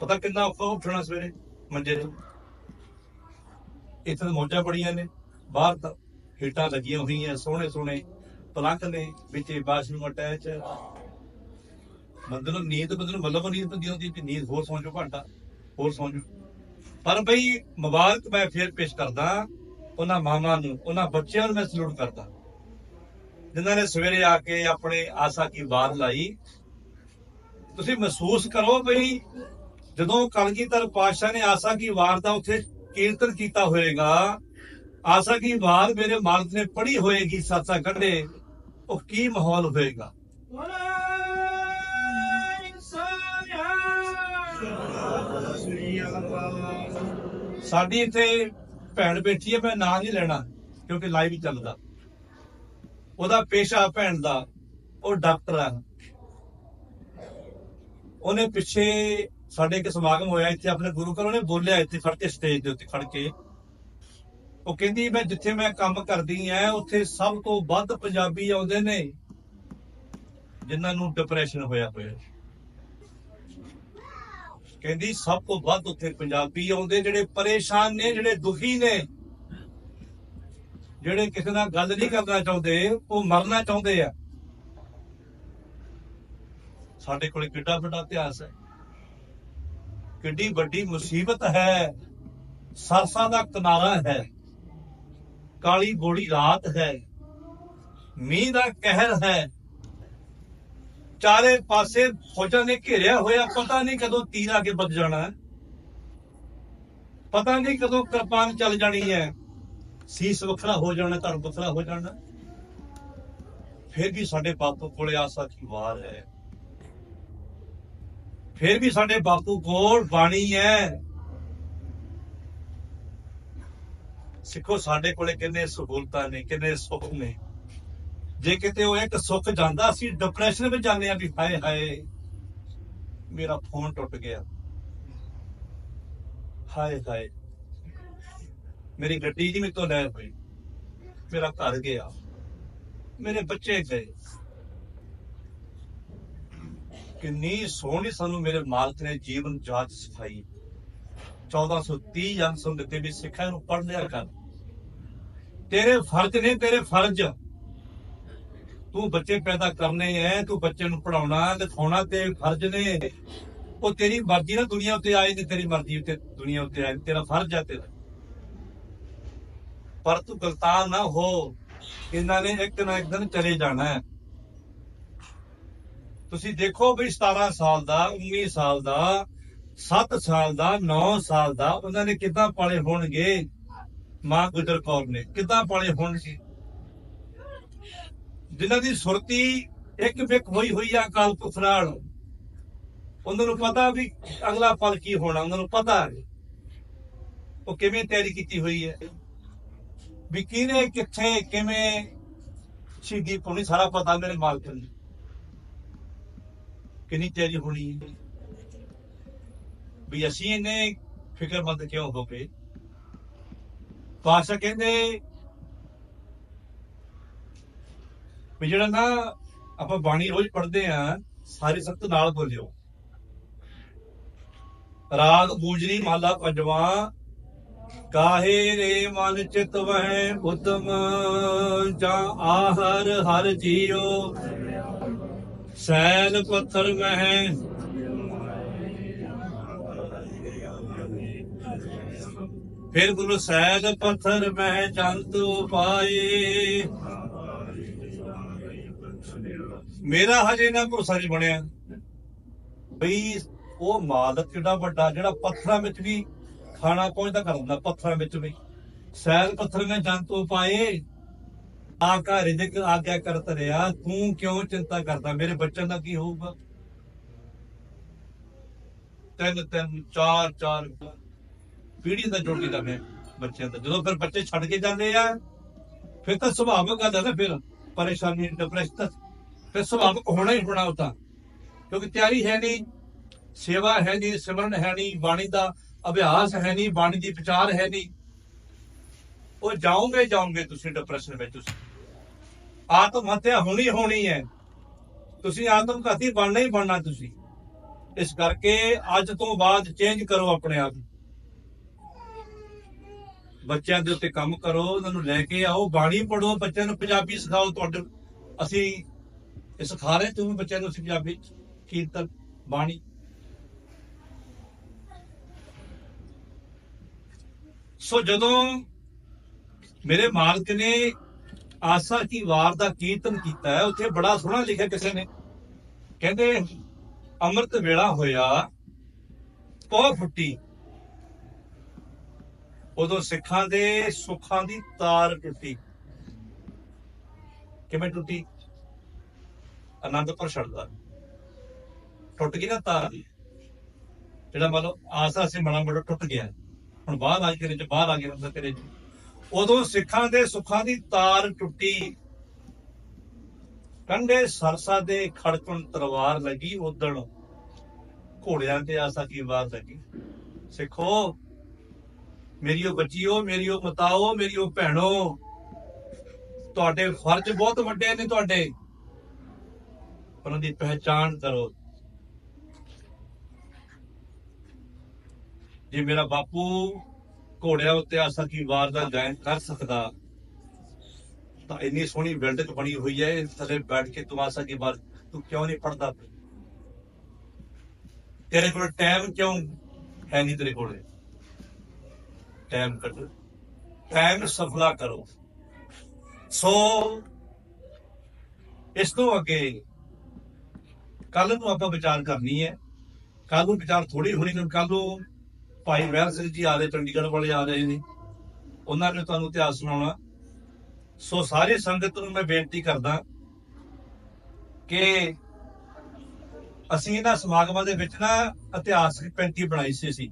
ਪਤਾ ਕਿੰਨਾ ਔਖਾ ਉੱਠਣਾ ਸਵੇਰੇ ਮੰਜੇ ਤੋਂ। ਇੱਥੇ ਤਾਂ ਮੌਜਾਂ ਬੜੀਆਂ ਨੇ, ਬਾਹਰ ਤਾਂ ਹੀਟਾਂ ਲੱਗੀਆਂ ਹੋਈਆਂ, ਸੋਹਣੇ ਸੋਹਣੇ ਪਲੰਘ ਨੇ, ਵਿੱਚ ਬਾਥਰੂਮ ਅਟੈਚ। ਮਤਲਬ ਨੀਂਦ ਮਤਲਬ ਨੂੰ ਮਤਲਬ ਨੀਂਦ ਹੁੰਦੀ ਹੁੰਦੀ ਨੀਂਦ ਹੋਰ ਸੌਂ ਜਾਓ ਘੰਟਾ। ਹੋਰ ਸੌਂ ਜਾਓ ਪਰ ਬਈ ਮੁਬਾਰਕ ਮੈਂ ਫੇਰ ਪੇਸ਼ ਕਰਦਾ ਉਹਨਾਂ ਮਾਵਾਂ ਨੂੰ ਉਹਨਾਂ ਬੱਚਿਆਂ ਨੂੰ ਮੈਂ ਸਲੂਟ ਕਰਦਾ। ਜਿਨ੍ਹਾਂ ਨੇ ਸਵੇਰੇ ਆ ਕੇ ਆਪਣੇ ਆਸਾ ਕੀ ਬਾਤ ਲਾਈ ਤੁਸੀਂ ਮਹਿਸੂਸ ਕਰੋ ਬਈ ਜਦੋਂ ਕਲਗੀਧਰ ਪਾਤਸ਼ਾਹ ਨੇ ਆਸਾ ਕੀ ਵਾਰ ਦਾ ਉੱਥੇ ਕੀਰਤਨ ਕੀਤਾ ਹੋਏਗਾ ਆਸਾ ਕੀ ਵਾਰ ਮੇਰੇ ਮਾਲਕ ਨੇ ਪੜ੍ਹੀ ਹੋਏਗੀ ਸੱਚਾ ਕੱਢੇ ਉਹ ਕੀ ਮਾਹੌਲ ਹੋਏਗਾ? ਸਾਡੀ ਇੱਥੇ ਭੈਣ ਬੈਠੀ ਹੈ, ਮੈਂ ਨਾਂ ਨਹੀਂ ਲੈਣਾ, ਕਿਉਂਕਿ ਲਾਈਵ ਹੀ ਚੱਲਦਾ। ਉਹਦਾ ਪੇਸ਼ਾ ਭੈਣ ਦਾ, ਉਹ ਡਾਕਟਰ ਆ। ਉਹਨੇ ਪਿੱਛੇ ਸਾਡੇ ਇੱਕ ਸਮਾਗਮ ਹੋਇਆ ਇੱਥੇ, ਆਪਣੇ ਗੁਰੂ ਘਰ ਉਹਨੇ ਬੋਲਿਆ ਇੱਥੇ ਖੜ ਕੇ ਸਟੇਜ ਦੇ ਉੱਤੇ ਖੜ ਕੇ। ਉਹ ਕਹਿੰਦੀ, ਮੈਂ ਜਿੱਥੇ ਮੈਂ ਕੰਮ ਕਰਦੀ ਆ, ਉੱਥੇ ਸਭ ਤੋਂ ਵੱਧ ਪੰਜਾਬੀ ਆਉਂਦੇ ਨੇ, ਜਿਨ੍ਹਾਂ ਨੂੰ ਡਿਪਰੈਸ਼ਨ ਹੋਇਆ ਹੋਇਆ। ਕਹਿੰਦੀ ਸਭ ਤੋਂ ਵੱਧ ਉੱਥੇ ਪੰਜਾਬੀ ਆਉਂਦੇ ਜਿਹੜੇ ਪਰੇਸ਼ਾਨ ਨੇ, ਜਿਹੜੇ ਦੁਖੀ ਨੇ। ਜਿਹੜੇ ਕਿਸੇ ਨਾਲ ਗੱਲ ਨਹੀਂ ਕਰਨਾ ਚਾਹੁੰਦੇ, ਉਹ ਮਰਨਾ ਚਾਹੁੰਦੇ ਆ। ਸਾਡੇ ਕੋਲ ਕਿੱਡਾ ਵੱਡਾ ਇਤਿਹਾਸ ਹੈ। ਕਿੱਡੀ ਵੱਡੀ ਮੁਸੀਬਤ ਹੈ। ਸਰਸਾ ਦਾ ਕਿਨਾਰਾ ਹੈ। ਕਾਲੀ ਗੋੜੀ ਰਾਤ ਹੈ। ਮੀਂਹ ਦਾ ਕਹਿਰ ਹੈ। ਚਾਰੇ ਪਾਸੇ ਫੌਜਾਂ ਨੇ ਘੇਰਿਆ ਹੋਇਆ। ਪਤਾ ਨਹੀਂ ਕਦੋਂ ਤੀਰ ਆ ਕੇ ਵੱਜ ਜਾਣਾ ਹੈ। ਪਤਾ ਨਹੀਂ ਕਦੋਂ ਕਿਰਪਾਨ ਚੱਲ ਜਾਣੀ ਹੈ। ਸੀਸ ਵੱਖਰਾ ਹੋ ਜਾਣਾ ਧਰਮ ਵੱਖਰਾ ਹੋ ਜਾਣਾ। ਫਿਰ ਵੀ ਸਾਡੇ ਬਾਪੂ ਕੋਲੇ ਆਸਾ ਦੀ ਵਾਰ ਹੈ। ਫਿਰ ਵੀ ਸਾਡੇ ਬਾਪੂ ਕੋਲ ਬਾਣੀ ਹੈ। ਸਿੱਖੋ, ਸਾਡੇ ਕੋਲੇ ਕਿੰਨੇ ਸਹੂਲਤਾਂ ਨੇ, ਕਿੰਨੇ ਸੁੱਖ ਨੇ। ਜੇ ਕਿਤੇ ਉਹ ਇੱਕ ਸੁੱਖ ਜਾਂਦਾ, ਅਸੀਂ ਡਿਪਰੈਸ਼ਨ ਵਿੱਚ ਜਾਂਦੇ ਆ ਵੀ ਹਾਏ ਹਾਏ, ਮੇਰਾ ਫੋਨ ਟੁੱਟ ਗਿਆ। ਹਾਏ ਹਾਏ, ਮੇਰੀ ਗੱਡੀ ਜੀ ਮੇਰੇ ਤੋਂ ਲੈ ਹੋਈ, ਮੇਰਾ ਘਰ ਗਿਆ, ਮੇਰੇ ਬੱਚੇ ਗਏ। ਕਿੰਨੀ ਸੋਹਣੀ ਸਾਨੂੰ ਮੇਰੇ ਮਾਲਕ ਨੇ ਜੀਵਨ ਜਾਚ ਸਿਖਾਈ। 1430 ਜਨਮ ਦਿੱਤੇ ਵੀ ਸਿੱਖਾਂ ਨੂੰ ਪੜ੍ਹ ਲਿਆ ਕਰ। ਤੇਰੇ ਫਰਜ਼ ਨੇ, ਤੇਰੇ ਫਰਜ਼। ਤੂੰ ਬੱਚੇ ਪੈਦਾ ਕਰਨੇ ਐ, ਤੂੰ ਬੱਚੇ ਨੂੰ ਪੜਾਉਣਾ ਲਿਖਾਉਣਾ ਤੇ ਫਰਜ਼ ਨੇ। ਉਹ ਤੇਰੀ ਮਰਜ਼ੀ ਨਾਲ ਦੁਨੀਆ ਉੱਤੇ ਆਏ ਨੇ, ਤੇਰੀ ਮਰਜ਼ੀ ਉੱਤੇ ਦੁਨੀਆ ਉੱਤੇ ਆਏ ਤੇਰਾ ਫਰਜ਼ ਹੈ ਤੇਰਾ। ਪਰ ਤੂੰ ਗਲਤਾਨ ਨਾ ਹੋ, ਇਹਨਾਂ ਨੇ ਇੱਕ ਨਾ ਇੱਕ ਦਿਨ ਚਲੇ ਜਾਣਾ ਹੈ ਤੁਸੀਂ ਦੇਖੋ ਵੀ 17 ਸਾਲ ਦਾ 19 ਸਾਲ ਦਾ 7 ਸਾਲ ਦਾ 9 ਸਾਲ ਦਾ, ਉਹਨਾਂ ਨੇ ਕਿੱਦਾਂ ਪਾਲੇ ਹੋਣਗੇ? ਮਾਂ ਗੁਜਰ ਕੌਰ ਨੇ ਕਿੱਦਾਂ ਪਾਲੇ ਹੋਣਗੇ? ਜਿਨ੍ਹਾਂ ਦੀ ਸੁਰਤੀ ਇੱਕ ਵਿਕ ਹੋਈ ਹੋਈ ਆ ਅਕਾਲ ਪੁਰਖ ਨਾਲ, ਉਹਨਾਂ ਨੂੰ ਪਤਾ ਵੀ ਅਗਲਾ ਪਲ ਕੀ ਹੋਣਾ, ਉਹਨਾਂ ਨੂੰ ਪਤਾ ਹੈ ਉਹ ਕਿਵੇਂ ਤਿਆਰੀ ਕੀਤੀ ਹੋਈ ਹੈ, ਵੀ ਕਿਹਨੇ ਕਿੱਥੇ, ਕਿਵੇਂ ਸ਼ਹੀਦੀ ਪਾਉਣੀ ਸਾਰਾ ਪਤਾ ਮੇਰੇ ਮਾਲਕ ਨੂੰ। ਕਿੰਨੀ ਤਿਆਰੀ ਹੋਣੀ ਹੈ। ਵੀ ਅਸੀਂ ਇਹਨੇ ਫਿਕਰਮੰਦ ਕਿਉਂ ਹੋ ਗਏ? ਪਾਸ਼ਾ ਕਹਿੰਦੇ ਵੀ ਜਿਹੜਾ ਨਾ ਆਪਾਂ ਬਾਣੀ ਰੋਜ਼ ਪੜ੍ਹਦੇ ਆ, ਸਾਰੇ ਸਖਤ ਨਾਲ ਬੋਲਿਓ। ਰਾਗ ਗੂਜਰੀ ਮਾਲਾ ਪੰਜਵਾ, ਕਾਹੇ ਰੇ ਮਨ ਚਿਤ ਵਹਿ ਉਤਮ, ਜਾਂ ਆਹਰ ਹਰ ਜੀਓ ਸੈਲ ਪੱਥਰ ਮਹਿ, ਫਿਰ ਗੁਰੂ ਸੈਲ ਪੱਥਰ ਮਹਿ ਜੰਤ ਉਪਾਏ। ਮੇਰਾ ਹਜੇ ਨਾ ਭਰੋਸਾ ਨਹੀਂ ਬਣਿਆ। ਬਈ ਉਹ ਮਾਲਕ ਕਿੱਡਾ ਵੱਡਾ, ਜਿਹੜਾ ਪੱਥਰਾਂ ਵਿੱਚ ਵੀ ਖਾਣਾ ਪਹੁੰਚਦਾ ਕਰ ਦਿੰਦਾ, ਪੱਥਰਾਂ ਵਿੱਚ ਵੀ। ਸੈਲ ਪੱਥਰ ਨੇ ਜੰਤੂ ਪਾਏ, ਆ ਘਰ ਆਗਿਆ ਕਰਤ ਰਿਆ, ਤੂੰ ਕਿਉਂ ਚਿੰਤਾ ਕਰਦਾ? ਮੇਰੇ ਬੱਚਿਆਂ ਦਾ ਕੀ ਹੋਊਗਾ? ਤਿੰਨ ਤਿੰਨ, ਚਾਰ ਚਾਰ ਪੀੜੀ ਦਾ ਜੋੜੀ ਦਾ ਮੈਂ ਬੱਚਿਆਂ ਦਾ। ਜਦੋਂ ਫਿਰ ਬੱਚੇ ਛੱਡ ਕੇ ਜਾਂਦੇ ਆ, ਫਿਰ ਤਾਂ ਸੁਭਾਵਿਕ ਗੱਲ ਹੈ ਨਾ ਫਿਰ। ਪਰੇਸ਼ਾਨੀ ਡਿਪਰੈਸ਼ਨ ਫਿਰ ਸੁਭਾਵਿਕ ਹੋਣਾ ਹੀ ਹੋਣਾ ਉਹ ਤਾਂ। ਕਿਉਂਕਿ ਤਿਆਰੀ ਹੈ ਨਹੀਂ, ਸੇਵਾ ਹੈ ਨਹੀਂ, ਸਿਮਰਨ ਹੈ ਨਹੀਂ, ਬਾਣੀ ਦਾ ਅਭਿਆਸ ਹੈ ਨਹੀਂ, ਬਾਣੀ ਦੀ ਵਿਚਾਰ ਹੈ ਨਹੀਂ। ਉਹ ਜਾਓਗੇ ਜਾਓਗੇ ਤੁਸੀਂ ਡਿਪਰੈਸ਼ਨ ਵਿੱਚ ਤੁਸੀਂ। ਆਤਮ ਹੱਤਿਆ ਹੋਣੀ ਹੋਣੀ ਹੈ। ਤੁਸੀਂ ਆਤਮ ਘਾਤੀ ਬਣਨਾ ਹੀ ਬਣਨਾ ਤੁਸੀਂ। ਇਸ ਕਰਕੇ ਅੱਜ ਤੋਂ ਬਾਅਦ ਚੇਂਜ ਕਰੋ ਆਪਣੇ ਆਪ ਨੂੰ। ਬੱਚਿਆਂ ਦੇ ਉੱਤੇ ਕੰਮ ਕਰੋ, ਉਹਨਾਂ ਨੂੰ ਲੈ ਕੇ ਆਓ, ਬਾਣੀ ਪੜੋ ਬੱਚਿਆਂ ਨੂੰ ਪੰਜਾਬੀ ਸਿਖਾਓ, ਤੁਹਾਡੇ ਅਸੀਂ ਇਹ ਸਿਖਾ ਰਹੇ ਤੂੰ ਵੀ ਬੱਚਿਆਂ ਨੂੰ ਅਸੀਂ ਪੰਜਾਬੀ ਕੀਰਤਨ, ਬਾਣੀ। ਸੋ ਜਦੋਂ ਮੇਰੇ ਮਾਲਕ ਨੇ ਆਸਾ ਕੀ ਵਾਰ ਦਾ ਕੀਰਤਨ ਕੀਤਾ ਹੈ, ਉੱਥੇ ਬੜਾ ਸੋਹਣਾ ਲਿਖਿਆ ਕਿਸੇ ਨੇ। ਕਹਿੰਦੇ, ਅੰਮ੍ਰਿਤ ਵੇਲਾ ਹੋਇਆ ਪੋ ਫੁੱਟੀ। ਉਦੋਂ ਸਿੱਖਾਂ ਦੇ ਸੁੱਖਾਂ ਦੀ ਤਾਰ ਟੁੱਟੀ। ਕਿਵੇਂ ਟੁੱਟੀ? ਆਨੰਦਪੁਰ ਛੱਡਦਾ ਟੁੱਟ ਗਈ ਨਾ ਤਾਰ ਜਿਹੜਾ ਮੰਨ ਲਓ ਆਸਾ ਸੀ ਮਣਾ ਮੜਾ, ਟੁੱਟ ਗਿਆ। ਹੁਣ ਬਾਹਰ ਆ ਕੇ ਚ ਬਾਹਰ ਆ ਗਿਆ ਬੰਦਾ ਤੇਰੇ ਉਦੋਂ ਸਿੱਖਾਂ ਦੇ ਸੁੱਖਾਂ ਦੀ ਤਾਰ ਟੁੱਟੀ। ਕੰਡੇ ਸਰਸਾ ਦੇ ਖੜਕਣ ਤਲਵਾਰ ਲੱਗੀ ਉਦਣ। ਘੋੜਿਆਂ ਤੇ ਆਸਾ ਕੀ ਬਾਤ ਲੱਗੀ। ਸਿੱਖੋ, ਮੇਰੀ ਉਹ ਬੱਚੀਓ, ਮੇਰੀ ਉਹ ਮਤਾਓ, ਮੇਰੀ ਉਹ ਭੈਣੋ। ਤੁਹਾਡੇ ਫਰਜ਼ ਬਹੁਤ ਵੱਡੇ ਨੇ ਤੁਹਾਡੇ। ਉਹਨਾਂ ਦੀ ਪਹਿਚਾਣ ਕਰੋ। ਜੇ ਮੇਰਾ ਬਾਪੂ ਘੋੜਿਆਂ ਉੱਤੇ ਆਸਾ ਕੀ ਵਾਰ ਦਾ ਗਾਇਨ ਕਰ ਸਕਦਾ, ਤਾਂ ਇੰਨੀ ਸੋਹਣੀ ਬਿਲਡਿੰਗ ਬਣੀ ਹੋਈ ਹੈ ਇਸ ਥੱਲੇ ਬੈਠ ਕੇ ਤੂੰ ਆਸਾ ਕੀ ਵਾਰ ਤੂੰ ਕਿਉਂ ਨਹੀਂ ਪੜਦਾ ਤੇਰੇ ਕੋਲ ਟਾਈਮ ਕਿਉਂ ਹੈ ਨਹੀਂ ਤੇਰੇ ਕੋਲ? ਟਾਈਮ ਕੱਢ। ਟਾਈਮ ਸਫਲਾ ਕਰੋ। ਸੋ, ਇਸ ਤੋਂ ਅੱਗੇ ਕੱਲ ਨੂੰ ਆਪਾਂ ਵਿਚਾਰ ਕਰਨੀ ਹੈ। ਕੱਲ ਨੂੰ ਵਿਚਾਰ ਥੋੜੀ ਹੋਣੀ, ਕਿਉਂਕਿ ਕੱਲ ਨੂੰ ਭਾਈ ਮਹਿਰ ਸਿੰਘ ਜੀ ਆ ਰਹੇ, ਚੰਡੀਗੜ੍ਹ ਵਾਲੇ ਆ ਰਹੇ ਨੇ। ਉਹਨਾਂ ਨੇ ਤੁਹਾਨੂੰ ਇਤਿਹਾਸ ਸੁਣਾਉਣਾ। ਸੋ ਸਾਰੀ ਸੰਗਤ ਨੂੰ ਮੈਂ ਬੇਨਤੀ ਕਰਦਾ ਕਿ ਅਸੀਂ ਇਹਨਾਂ ਸਮਾਗਮਾਂ ਦੇ ਵਿੱਚ ਨਾ ਇਤਿਹਾਸਕ ਪੈਂਤੀ ਬਣਾਈ ਸੀ ਅਸੀਂ।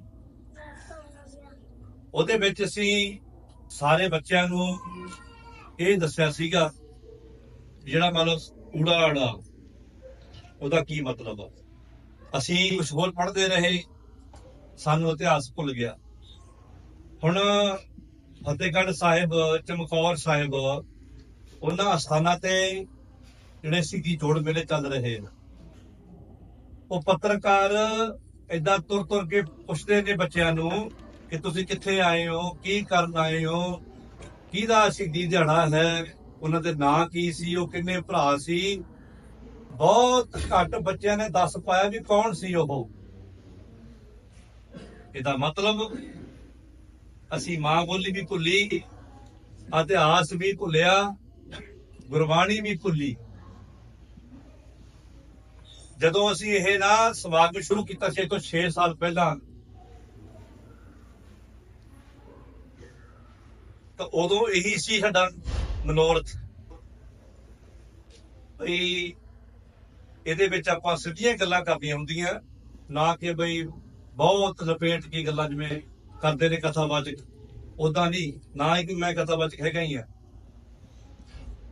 ਉਹਦੇ ਵਿੱਚ ਅਸੀਂ ਸਾਰੇ ਬੱਚਿਆਂ ਨੂੰ ਇਹ ਦੱਸਿਆ ਸੀਗਾ, ਜਿਹੜਾ ਮੰਨ ਲਓ ਊੜਾ ਆੜਾ ਉਹਦਾ ਕੀ ਮਤਲਬ ਆ? ਅਸੀਂ ਕੁਝ ਹੋਰ ਪੜ੍ਹਦੇ ਰਹੇ, ਸਾਨੂੰ ਇਤਿਹਾਸ ਭੁੱਲ ਗਿਆ। ਹੁਣ ਫਤਿਹਗੜ੍ਹ ਸਾਹਿਬ, ਚਮਕੌਰ ਸਾਹਿਬ, ਉਹਨਾਂ ਅਸਥਾਨਾਂ ਤੇ ਜਿਹੜੇ ਸਿੱਖੀ ਜੋੜ ਮੇਲੇ ਚੱਲ ਰਹੇ ਨੇ। ਉਹ ਪੱਤਰਕਾਰ ਏਦਾਂ ਤੁਰ ਤੁਰ ਕੇ ਪੁੱਛਦੇ ਨੇ ਬੱਚਿਆਂ ਨੂੰ ਕਿ ਤੁਸੀਂ ਕਿੱਥੇ ਆਏ ਹੋ, ਕੀ ਕਰਨ ਆਏ ਹੋ, ਕਿਹਦਾ ਸ਼ਹੀਦੀ ਦਿਹਾੜਾ ਹੈ, ਉਹਨਾਂ ਦੇ ਨਾਂ ਕੀ ਸੀ, ਉਹ ਕਿੰਨੇ ਭਰਾ ਸੀ ਬਹੁਤ ਘੱਟ ਬੱਚਿਆਂ ਨੇ ਦੱਸ ਪਾਇਆ ਵੀ ਕੌਣ ਸੀ ਉਹ। ਇਹਦਾ ਮਤਲਬ ਅਸੀਂ ਮਾਂ ਬੋਲੀ ਵੀ ਭੁੱਲੀ, ਇਤਿਹਾਸ ਵੀ ਭੁੱਲਿਆ, ਗੁਰਬਾਣੀ ਵੀ ਭੁੱਲੀ। ਜਦੋਂ ਅਸੀਂ ਇਹ ਨਾ ਸਮਾਗਮ ਸ਼ੁਰੂ ਕੀਤਾ ਸੀ ਤੋਂ 6 ਸਾਲ ਪਹਿਲਾਂ, ਤਾਂ ਉਦੋਂ ਇਹੀ ਸੀ ਸਾਡਾ ਮਨੋਰਥ ਵੀ ਇਹਦੇ ਵਿੱਚ ਆਪਾਂ ਸਿੱਧੀਆਂ ਗੱਲਾਂ ਕਰਨੀਆਂ ਹੁੰਦੀਆਂ। ਨਾ ਕਿ ਬਈ ਬਹੁਤ ਲਪੇਟ ਕੇ ਗੱਲਾਂ ਜਿਵੇਂ ਕਰਦੇ ਨੇ ਕਥਾਵਾਚਕ। ਉਦਾਂ ਨਹੀਂ, ਨਾ ਹੀ ਕਿ ਮੈਂ ਕਥਾਵਾਚਕ ਹੈਗਾ ਹੀ ਆ।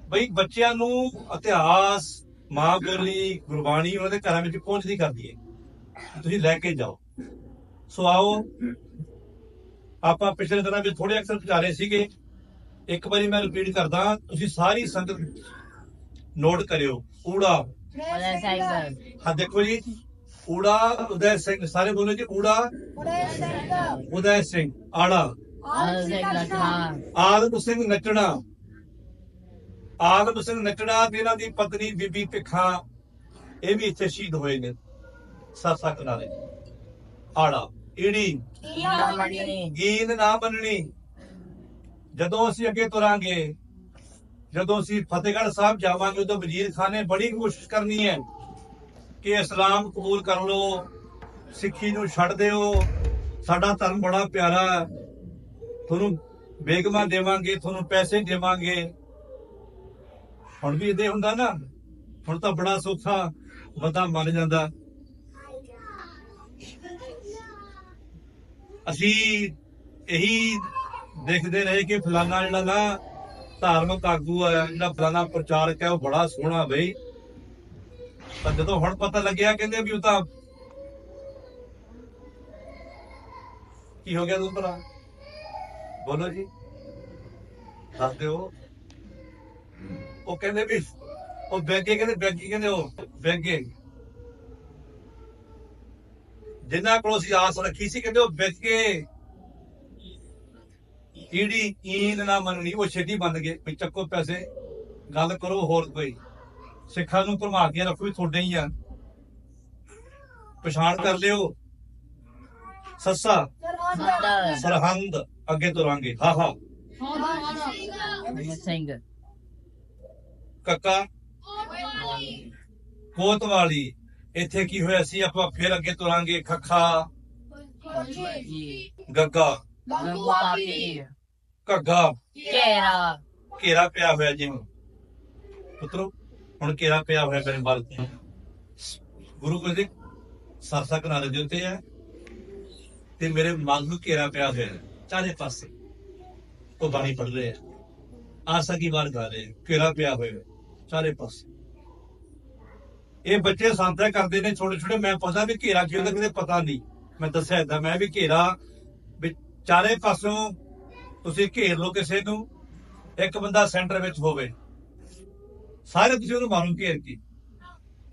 ਬਈ ਬੱਚਿਆਂ ਨੂੰ ਇਤਿਹਾਸ, ਮਾਂ ਬੋਲੀ, ਗੁਰਬਾਣੀ ਉਹਨਾਂ ਦੇ ਘਰਾਂ ਵਿੱਚ ਪਹੁੰਚਦੀ ਕਰਦੀ ਹੈ। ਤੁਸੀਂ ਲੈ ਕੇ ਜਾਓ। ਸੋ ਆਓ, ਆਪਾਂ ਪਿਛਲੇ ਦਿਨਾਂ ਵਿੱਚ ਥੋੜੇ ਅਕਸਰ ਵਿਚਾਰੇ ਸੀਗੇ। ਇੱਕ ਵਾਰੀ ਮੈਂ ਰਿਪੀਟ ਕਰਦਾ, ਤੁਸੀਂ ਸਾਰੀ ਸੰਗਤ ਨੋਟ ਕਰਿਓ। ਊੜਾ ਹਾਂ ਦੇਖੋ ਜੀ ਊੜਾ ਉਦੈ ਸਿੰਘ ਸਾਰੇ ਬੋਲੋ ਜੀ ਊੜਾ। ਉਦੈ ਸਿੰਘ। ਆੜਾ। ਸਾਈਕਲ ਖਾ ਆਦਮ ਸਿੰਘ ਨੱਚਣਾ। ਆਦਮ ਸਿੰਘ ਨੱਚਣਾ ਤੇ ਇਹਨਾਂ ਦੀ ਪਤਨੀ ਬੀਬੀ ਭਿੱਖਾ ਇਹ ਵੀ ਇੱਥੇ ਸ਼ਹੀਦ ਹੋਏ ਨੇ। ਸਾਸਾ ਕਿਨਾਰੇ ਆੜਾ ਈੜੀ। ਗੀਨ ਨਾ ਮੰਨਣੀ। ਜਦੋਂ ਅਸੀਂ ਅੱਗੇ ਤੁਰਾਂਗੇ ਜਦੋਂ ਅਸੀਂ ਫਤਿਹਗੜ੍ਹ ਸਾਹਿਬ ਜਾਵਾਂਗੇ ਉਦੋਂ ਵਜ਼ੀਰ ਖਾਨ ਨੇ ਬੜੀ ਕੋਸ਼ਿਸ਼ ਕਰਨੀ ਹੈ ਕਿ ਇਸਲਾਮ ਕਬੂਲ ਕਰ ਲਓ, ਸਿੱਖੀ ਨੂੰ ਛੱਡ ਦਿਓ। ਸਾਡਾ ਧਰਮ ਬੜਾ ਪਿਆਰਾ ਤੁਹਾਨੂੰ ਬੇਗਮਾ ਦੇਵਾਂਗੇ, ਤੁਹਾਨੂੰ ਪੈਸੇ ਦੇਵਾਂਗੇ। ਹੁਣ ਵੀ ਇਹਦੇ ਹੁੰਦਾ ਨਾ, ਹੁਣ ਤਾਂ ਬੜਾ ਸੌਖਾ ਬੰਦਾ ਮੰਨ ਜਾਂਦਾ। ਅਸੀਂ ਇਹੀ ਦੇਖਦੇ ਰਹੇ ਕਿ ਫਲਾਨਾ ਜਿਹੜਾ ਨਾ ਧਾਰਮਿਕ ਆਗੂ ਹੈ ਜਿਹੜਾ ਫਲਾਨਾ ਪ੍ਰਚਾਰਕ ਹੈ ਉਹ ਬੜਾ ਸੋਹਣਾ ਬਈ। ਤਾਂ ਜਦੋਂ ਹੁਣ ਪਤਾ ਲੱਗਿਆ, ਕਹਿੰਦੇ ਵੀ ਉਹ ਤਾਂ ਕੀ ਹੋ ਗਿਆ ਤੂੰ ਭਰਾ? ਬੋਲੋ ਜੀ। ਦੱਸ ਦਿਓ। ਉਹ ਕਹਿੰਦੇ ਵੀ, ਉਹ ਬੈਂਕੇ ਕਹਿੰਦੇ, ਬੈਂਕੀ ਕਹਿੰਦੇ, ਉਹ ਬੈਂਕੇ। ਜਿੰਨਾ ਕੋਲ ਅਸੀਂ ਆਸ ਰੱਖੀ ਸੀ, ਕਹਿੰਦੇ ਉਹ ਵੇਚ ਕੇ ਈੜੀ ਈਨ ਨਾ ਮੰਨਣੀ ਉਹ ਛੇਤੀ ਬੰਦ ਗਏ। ਵੀ ਚੱਕੋ ਪੈਸੇ ਗੱਲ ਕਰੋ ਹੋਰ ਕੋਈ। ਸਿੱਖਾਂ ਨੂੰ ਭਰਮਾ ਕੇ ਰੱਖੋ ਵੀ ਤੁਹਾਡੇ ਹੀ ਆ। ਪਛਾਣ ਕਰ ਲਿਓ। ਸੱਸਾ ਸਰਹੰਦ ਅੱਗੇ ਤੁਰਾਂਗੇ। ਹਾ ਹਾ। ਸਿੰਘ। ਕੱਕਾ ਕੋਤਵਾਲੀ। ਇੱਥੇ ਕੀ ਹੋਇਆ ਸੀ? ਆਪਾਂ ਫਿਰ ਅੱਗੇ ਤੁਰਾਂਗੇ। ਖੱਖਾ ਗੱਗਾ ਘੱਗਾ। ਕੇਰਾ ਘੇਰਾ ਪਿਆ ਹੋਇਆ ਜੀ ਪੁੱਤਰੋ ਹੁਣ ਘੇਰਾ ਪਿਆ ਹੋਇਆ ਮੇਰੇ ਵੱਲ ਤੇ। ਗੁਰੂ ਗੋਬਿੰਦ ਸਿੰਘ ਸਰਸਾ ਕਿਨਾਰੇ ਦੇ ਉੱਤੇ ਹੈ ਤੇ ਮੇਰੇ ਮਨ ਨੂੰ ਘੇਰਾ ਪਿਆ ਹੋਇਆ ਚਾਰੇ ਪਾਸੇ ਉਹ ਬਾਣੀ ਪੜ ਰਹੇ ਆ ਆਸਾ ਕੀ ਵਾਰ ਗਾ ਰਹੇ ਘੇਰਾ ਪਿਆ ਹੋਇਆ ਚਾਰੇ ਪਾਸੇ। ਇਹ ਬੱਚੇ ਸੰਤਿਆ ਕਰਦੇ ਨੇ ਛੋਟੇ ਛੋਟੇ ਮੈਂ ਪਤਾ ਵੀ ਘੇਰਾ ਕੀ ਹੁੰਦਾ ਕਿਤੇ ਪਤਾ ਨਹੀਂ। ਮੈਂ ਦੱਸਿਆ ਏਦਾਂ ਮੈਂ ਵੀ ਘੇਰਾ ਵੀ ਚਾਰੇ ਪਾਸੋਂ ਤੁਸੀਂ ਘੇਰ ਲਓ ਕਿਸੇ ਨੂੰ ਇੱਕ ਬੰਦਾ ਸੈਂਟਰ ਵਿੱਚ ਹੋਵੇ। ਸਾਰੇ ਤੁਸੀਂ ਉਹਨੂੰ ਮਾਰੋ ਘੇਰ ਕੇ।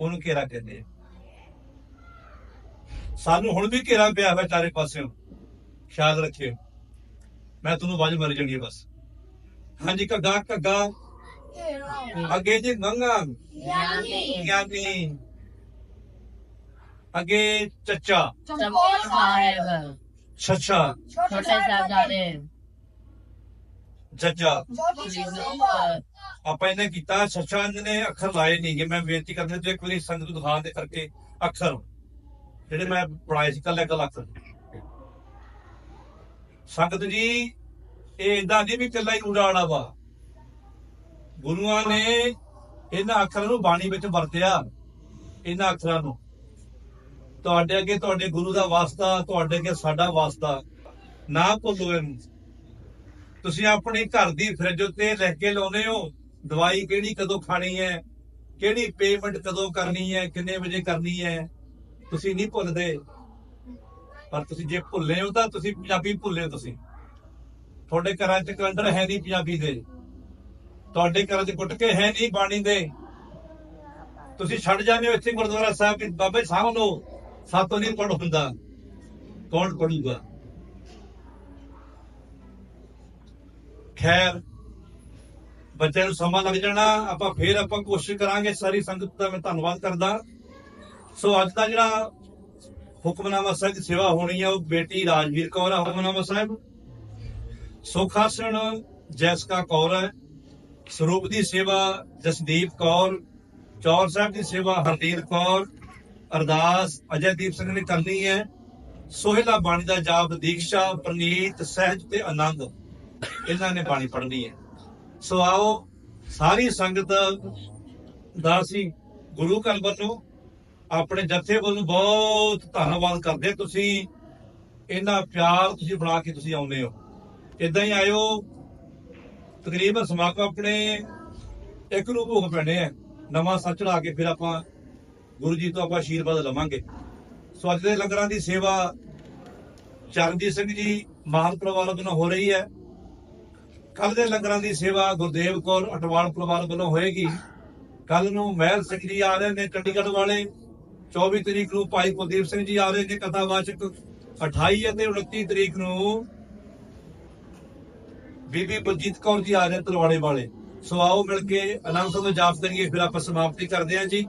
ਉਹਨੂੰ ਘੇਰਾ ਕਹਿੰਦੇ ਸਾਨੂੰ ਹੁਣ ਵੀ ਘੇਰਾ ਪਿਆ ਹੋਇਆ ਚਾਰੇ ਪਾਸਿਓਂ। ਖਿਆਲ ਰੱਖਿਓ। ਮੈਂ ਤੁਹਾਨੂੰ ਆਵਾਜ਼ ਮਾਰੀ ਜਾਣੀ ਬਸ। ਹਾਂਜੀ ਘੱਗਾ ਘੱਗਾ। ਅੱਗੇ ਜੀ ਗੰਗਾ। ਗਿਆਨੀ ਗਿਆਨੀ। ਅੱਗੇ ਚੱਚਾ। ਚਮਕੌਰ ਸਾਹਿਬ। ਛੱਛਾ। ਛੋਟੇ ਸਾਹਿਬਜ਼ਾਦੇ। ਜੱਜਾ ਆਪਾਂ ਇਹਨੇ ਕੀਤਾ ਛੱਛਾ ਨੇ ਅੱਖਰ ਲਾਏ ਨਹੀਂਗੇ ਮੈਂ ਬੇਨਤੀ ਕਰਦਾ ਤੇ ਇੱਕ ਵਾਰੀ ਸੰਗਤ ਨੂੰ ਦਿਖਾਉਣ ਦੇ ਕਰਕੇ ਅੱਖਰ ਜਿਹੜੇ ਮੈਂ ਪੜਾਏ ਸੀ ਕੱਲੇ ਕੱਲ ਅੱਖਰ। ਸੰਗਤ ਜੀ ਇਹ ਇਦਾਂ ਨਹੀਂ ਵੀ ਕੱਲਾ ਹੀ ਉਡਾਣਾ ਵਾ। ਗੁਰੂਆਂ ਨੇ ਇਹਨਾਂ ਅੱਖਰਾਂ ਨੂੰ ਬਾਣੀ ਵਿੱਚ ਵਰਤਿਆ ਇਹਨਾਂ ਅੱਖਰਾਂ ਨੂੰ। ਤੁਹਾਡੇ ਅੱਗੇ ਤੁਹਾਡੇ ਗੁਰੂ ਦਾ ਵਾਸਤਾ ਤੁਹਾਡੇ ਅੱਗੇ ਸਾਡਾ ਵਾਸਤਾ। ਨਾ ਭੁੱਲੋ ਇਹਨੂੰ। ਤੁਸੀਂ ਆਪਣੇ ਘਰ ਦੀ ਫ੍ਰਿਜ ਉੱਤੇ ਲਿਖ ਕੇ ਲਾਉਨੇ ਹੋ, ਦਵਾਈ ਕਿਹੜੀ ਕਦੋਂ ਖਾਣੀ ਹੈ, ਕਿਹੜੀ ਪੇਮੈਂਟ ਕਦੋਂ ਕਰਨੀ ਹੈ, ਕਿੰਨੇ ਵਜੇ ਕਰਨੀ ਹੈ, ਤੁਸੀਂ ਨਹੀਂ ਭੁੱਲਦੇ। ਪਰ ਤੁਸੀਂ ਜੇ ਭੁੱਲੇ ਹੋ ਤਾਂ ਤੁਸੀਂ ਪੰਜਾਬੀ ਭੁੱਲੇ ਹੋ ਤੁਸੀਂ। ਤੁਹਾਡੇ ਘਰਾਂ 'ਚ ਕੈਲੰਡਰ ਹੈ ਨਹੀਂ ਪੰਜਾਬੀ ਦੇ। ਤੁਹਾਡੇ ਘਰਾਂ 'ਚ ਗੁਟਕੇ ਹੈ ਨਹੀਂ ਬਾਣੀ ਦੇ। ਤੁਸੀਂ ਛੱਡ ਜਾਂਦੇ ਹੋ ਇੱਥੇ ਗੁਰਦੁਆਰਾ ਸਾਹਿਬ ਕਿ ਬਾਬੇ ਸਾਹਿਬ ਨੂੰ ਸਾਤੋਂ ਨਹੀਂ ਪੜ ਹੁੰਦਾ। ਕੌਣ ਪੜੂਗਾ ਖੈਰ, ਬੱਚਿਆਂ ਨੂੰ ਸਮਾਂ ਲੱਗ ਜਾਣਾ, ਆਪਾਂ ਫੇਰ ਆਪਾਂ ਕੋਸ਼ਿਸ਼ ਕਰਾਂਗੇ ਸਾਰੀ ਸੰਗਤ ਦਾ ਮੈਂ ਧੰਨਵਾਦ ਕਰਦਾ। ਸੋ ਅੱਜ ਦਾ ਜਿਹੜਾ ਹੁਕਮਨਾਮਾ ਸਾਹਿਬ ਸੇਵਾ ਹੋਣੀ ਹੈ ਉਹ ਬੇਟੀ ਰਾਜਵੀਰ ਕੌਰ ਹੈ ਹੁਕਮਨਾਮਾ ਸਾਹਿਬ। ਸੁਖਾਸਣ ਜੈਸਕਾ ਕੌਰ ਹੈ, ਸਰੂਪ ਦੀ ਸੇਵਾ ਜਸਦੀਪ ਕੌਰ, ਚੌਰ ਸਾਹਿਬ ਦੀ ਸੇਵਾ ਹਰਦੀਪ ਕੌਰ, ਅਰਦਾਸ ਅਜੈਦੀਪ ਸਿੰਘ ਨੇ ਕਰਨੀ ਹੈ। ਸੋਹਿਲਾ ਬਾਣੀ ਦਾ ਜਾਪ ਦੀਕਸ਼ਾ, ਪ੍ਰਨੀਤ, ਸਹਿਜ ਤੇ ਆਨੰਦ। ਇਹਨਾਂ ਨੇ ਬਾਣੀ ਪੜ੍ਹਨੀ ਹੈ। ਸੋ ਆਓ, ਸਾਰੀ ਸੰਗਤ ਦਾ ਅਸੀਂ ਗੁਰੂ ਘਰ ਵੱਲੋਂ ਆਪਣੇ ਜਥੇ ਵੱਲੋਂ ਬਹੁਤ ਧੰਨਵਾਦ ਕਰਦੇ ਤੁਸੀਂ ਇਹਨਾਂ ਪਿਆਰ ਤੁਸੀਂ ਬਣਾ ਕੇ ਤੁਸੀਂ ਆਉਂਦੇ ਹੋ। ਇਦਾਂ ਹੀ ਆਇਓ, ਤਕਰੀਬਨ ਸਮਾਗਮ ਆਪਣੇ ਇੱਕ ਨੂੰ ਭੋਗ ਪੈਣੇ ਆ। ਨਵਾਂ ਸੱਚ ਚੜਾ ਕੇ ਫਿਰ ਆਪਾਂ ਗੁਰੂ ਜੀ ਤੋਂ ਆਪਾਂ ਆਸ਼ੀਰਵਾਦ ਲਵਾਂਗੇ। ਸੋ ਅੱਜ ਦੇ ਲੰਗਰਾਂ ਦੀ ਸੇਵਾ ਚਰਨਜੀਤ ਸਿੰਘ ਜੀ, ਮਾਨ ਪਰਿਵਾਰ ਵੱਲੋਂ ਹੋ ਰਹੀ ਹੈ। ਕੱਲ ਦੇ ਲੰਗਰਾਂ ਦੀ ਸੇਵਾ ਗੁਰਦੇਵ ਕੌਰ ਅਟਵਾਲ ਪਰਿਵਾਰ ਵੱਲੋਂ ਹੋਏਗੀ। ਕੱਲ ਨੂੰ ਮਹਿਲ ਸਿੰਘ ਜੀ ਆ ਰਹੇ ਨੇ ਚੰਡੀਗੜ੍ਹ ਵਾਲੇ। 24 ਤਰੀਕ ਨੂੰ ਭਾਈ ਕੁਲਦੀਪ ਸਿੰਘ ਜੀ ਆ ਰਹੇ ਨੇ ਕਥਾਵਾਚਕ। 28 ਅਤੇ 29 ਤਰੀਕ ਨੂੰ ਬੀਬੀ ਬਲਜੀਤ ਕੌਰ ਜੀ ਆ ਰਹੇ ਤਲਵਾੜੇ ਵਾਲੇ। ਸੋ ਆਓ ਮਿਲ ਕੇ ਅਨੰਦ ਤੋਂ ਜਾਪ ਕਰੀਏ, ਫਿਰ ਆਪਾਂ ਸਮਾਪਤੀ ਕਰਦੇ ਹਾਂ ਜੀ।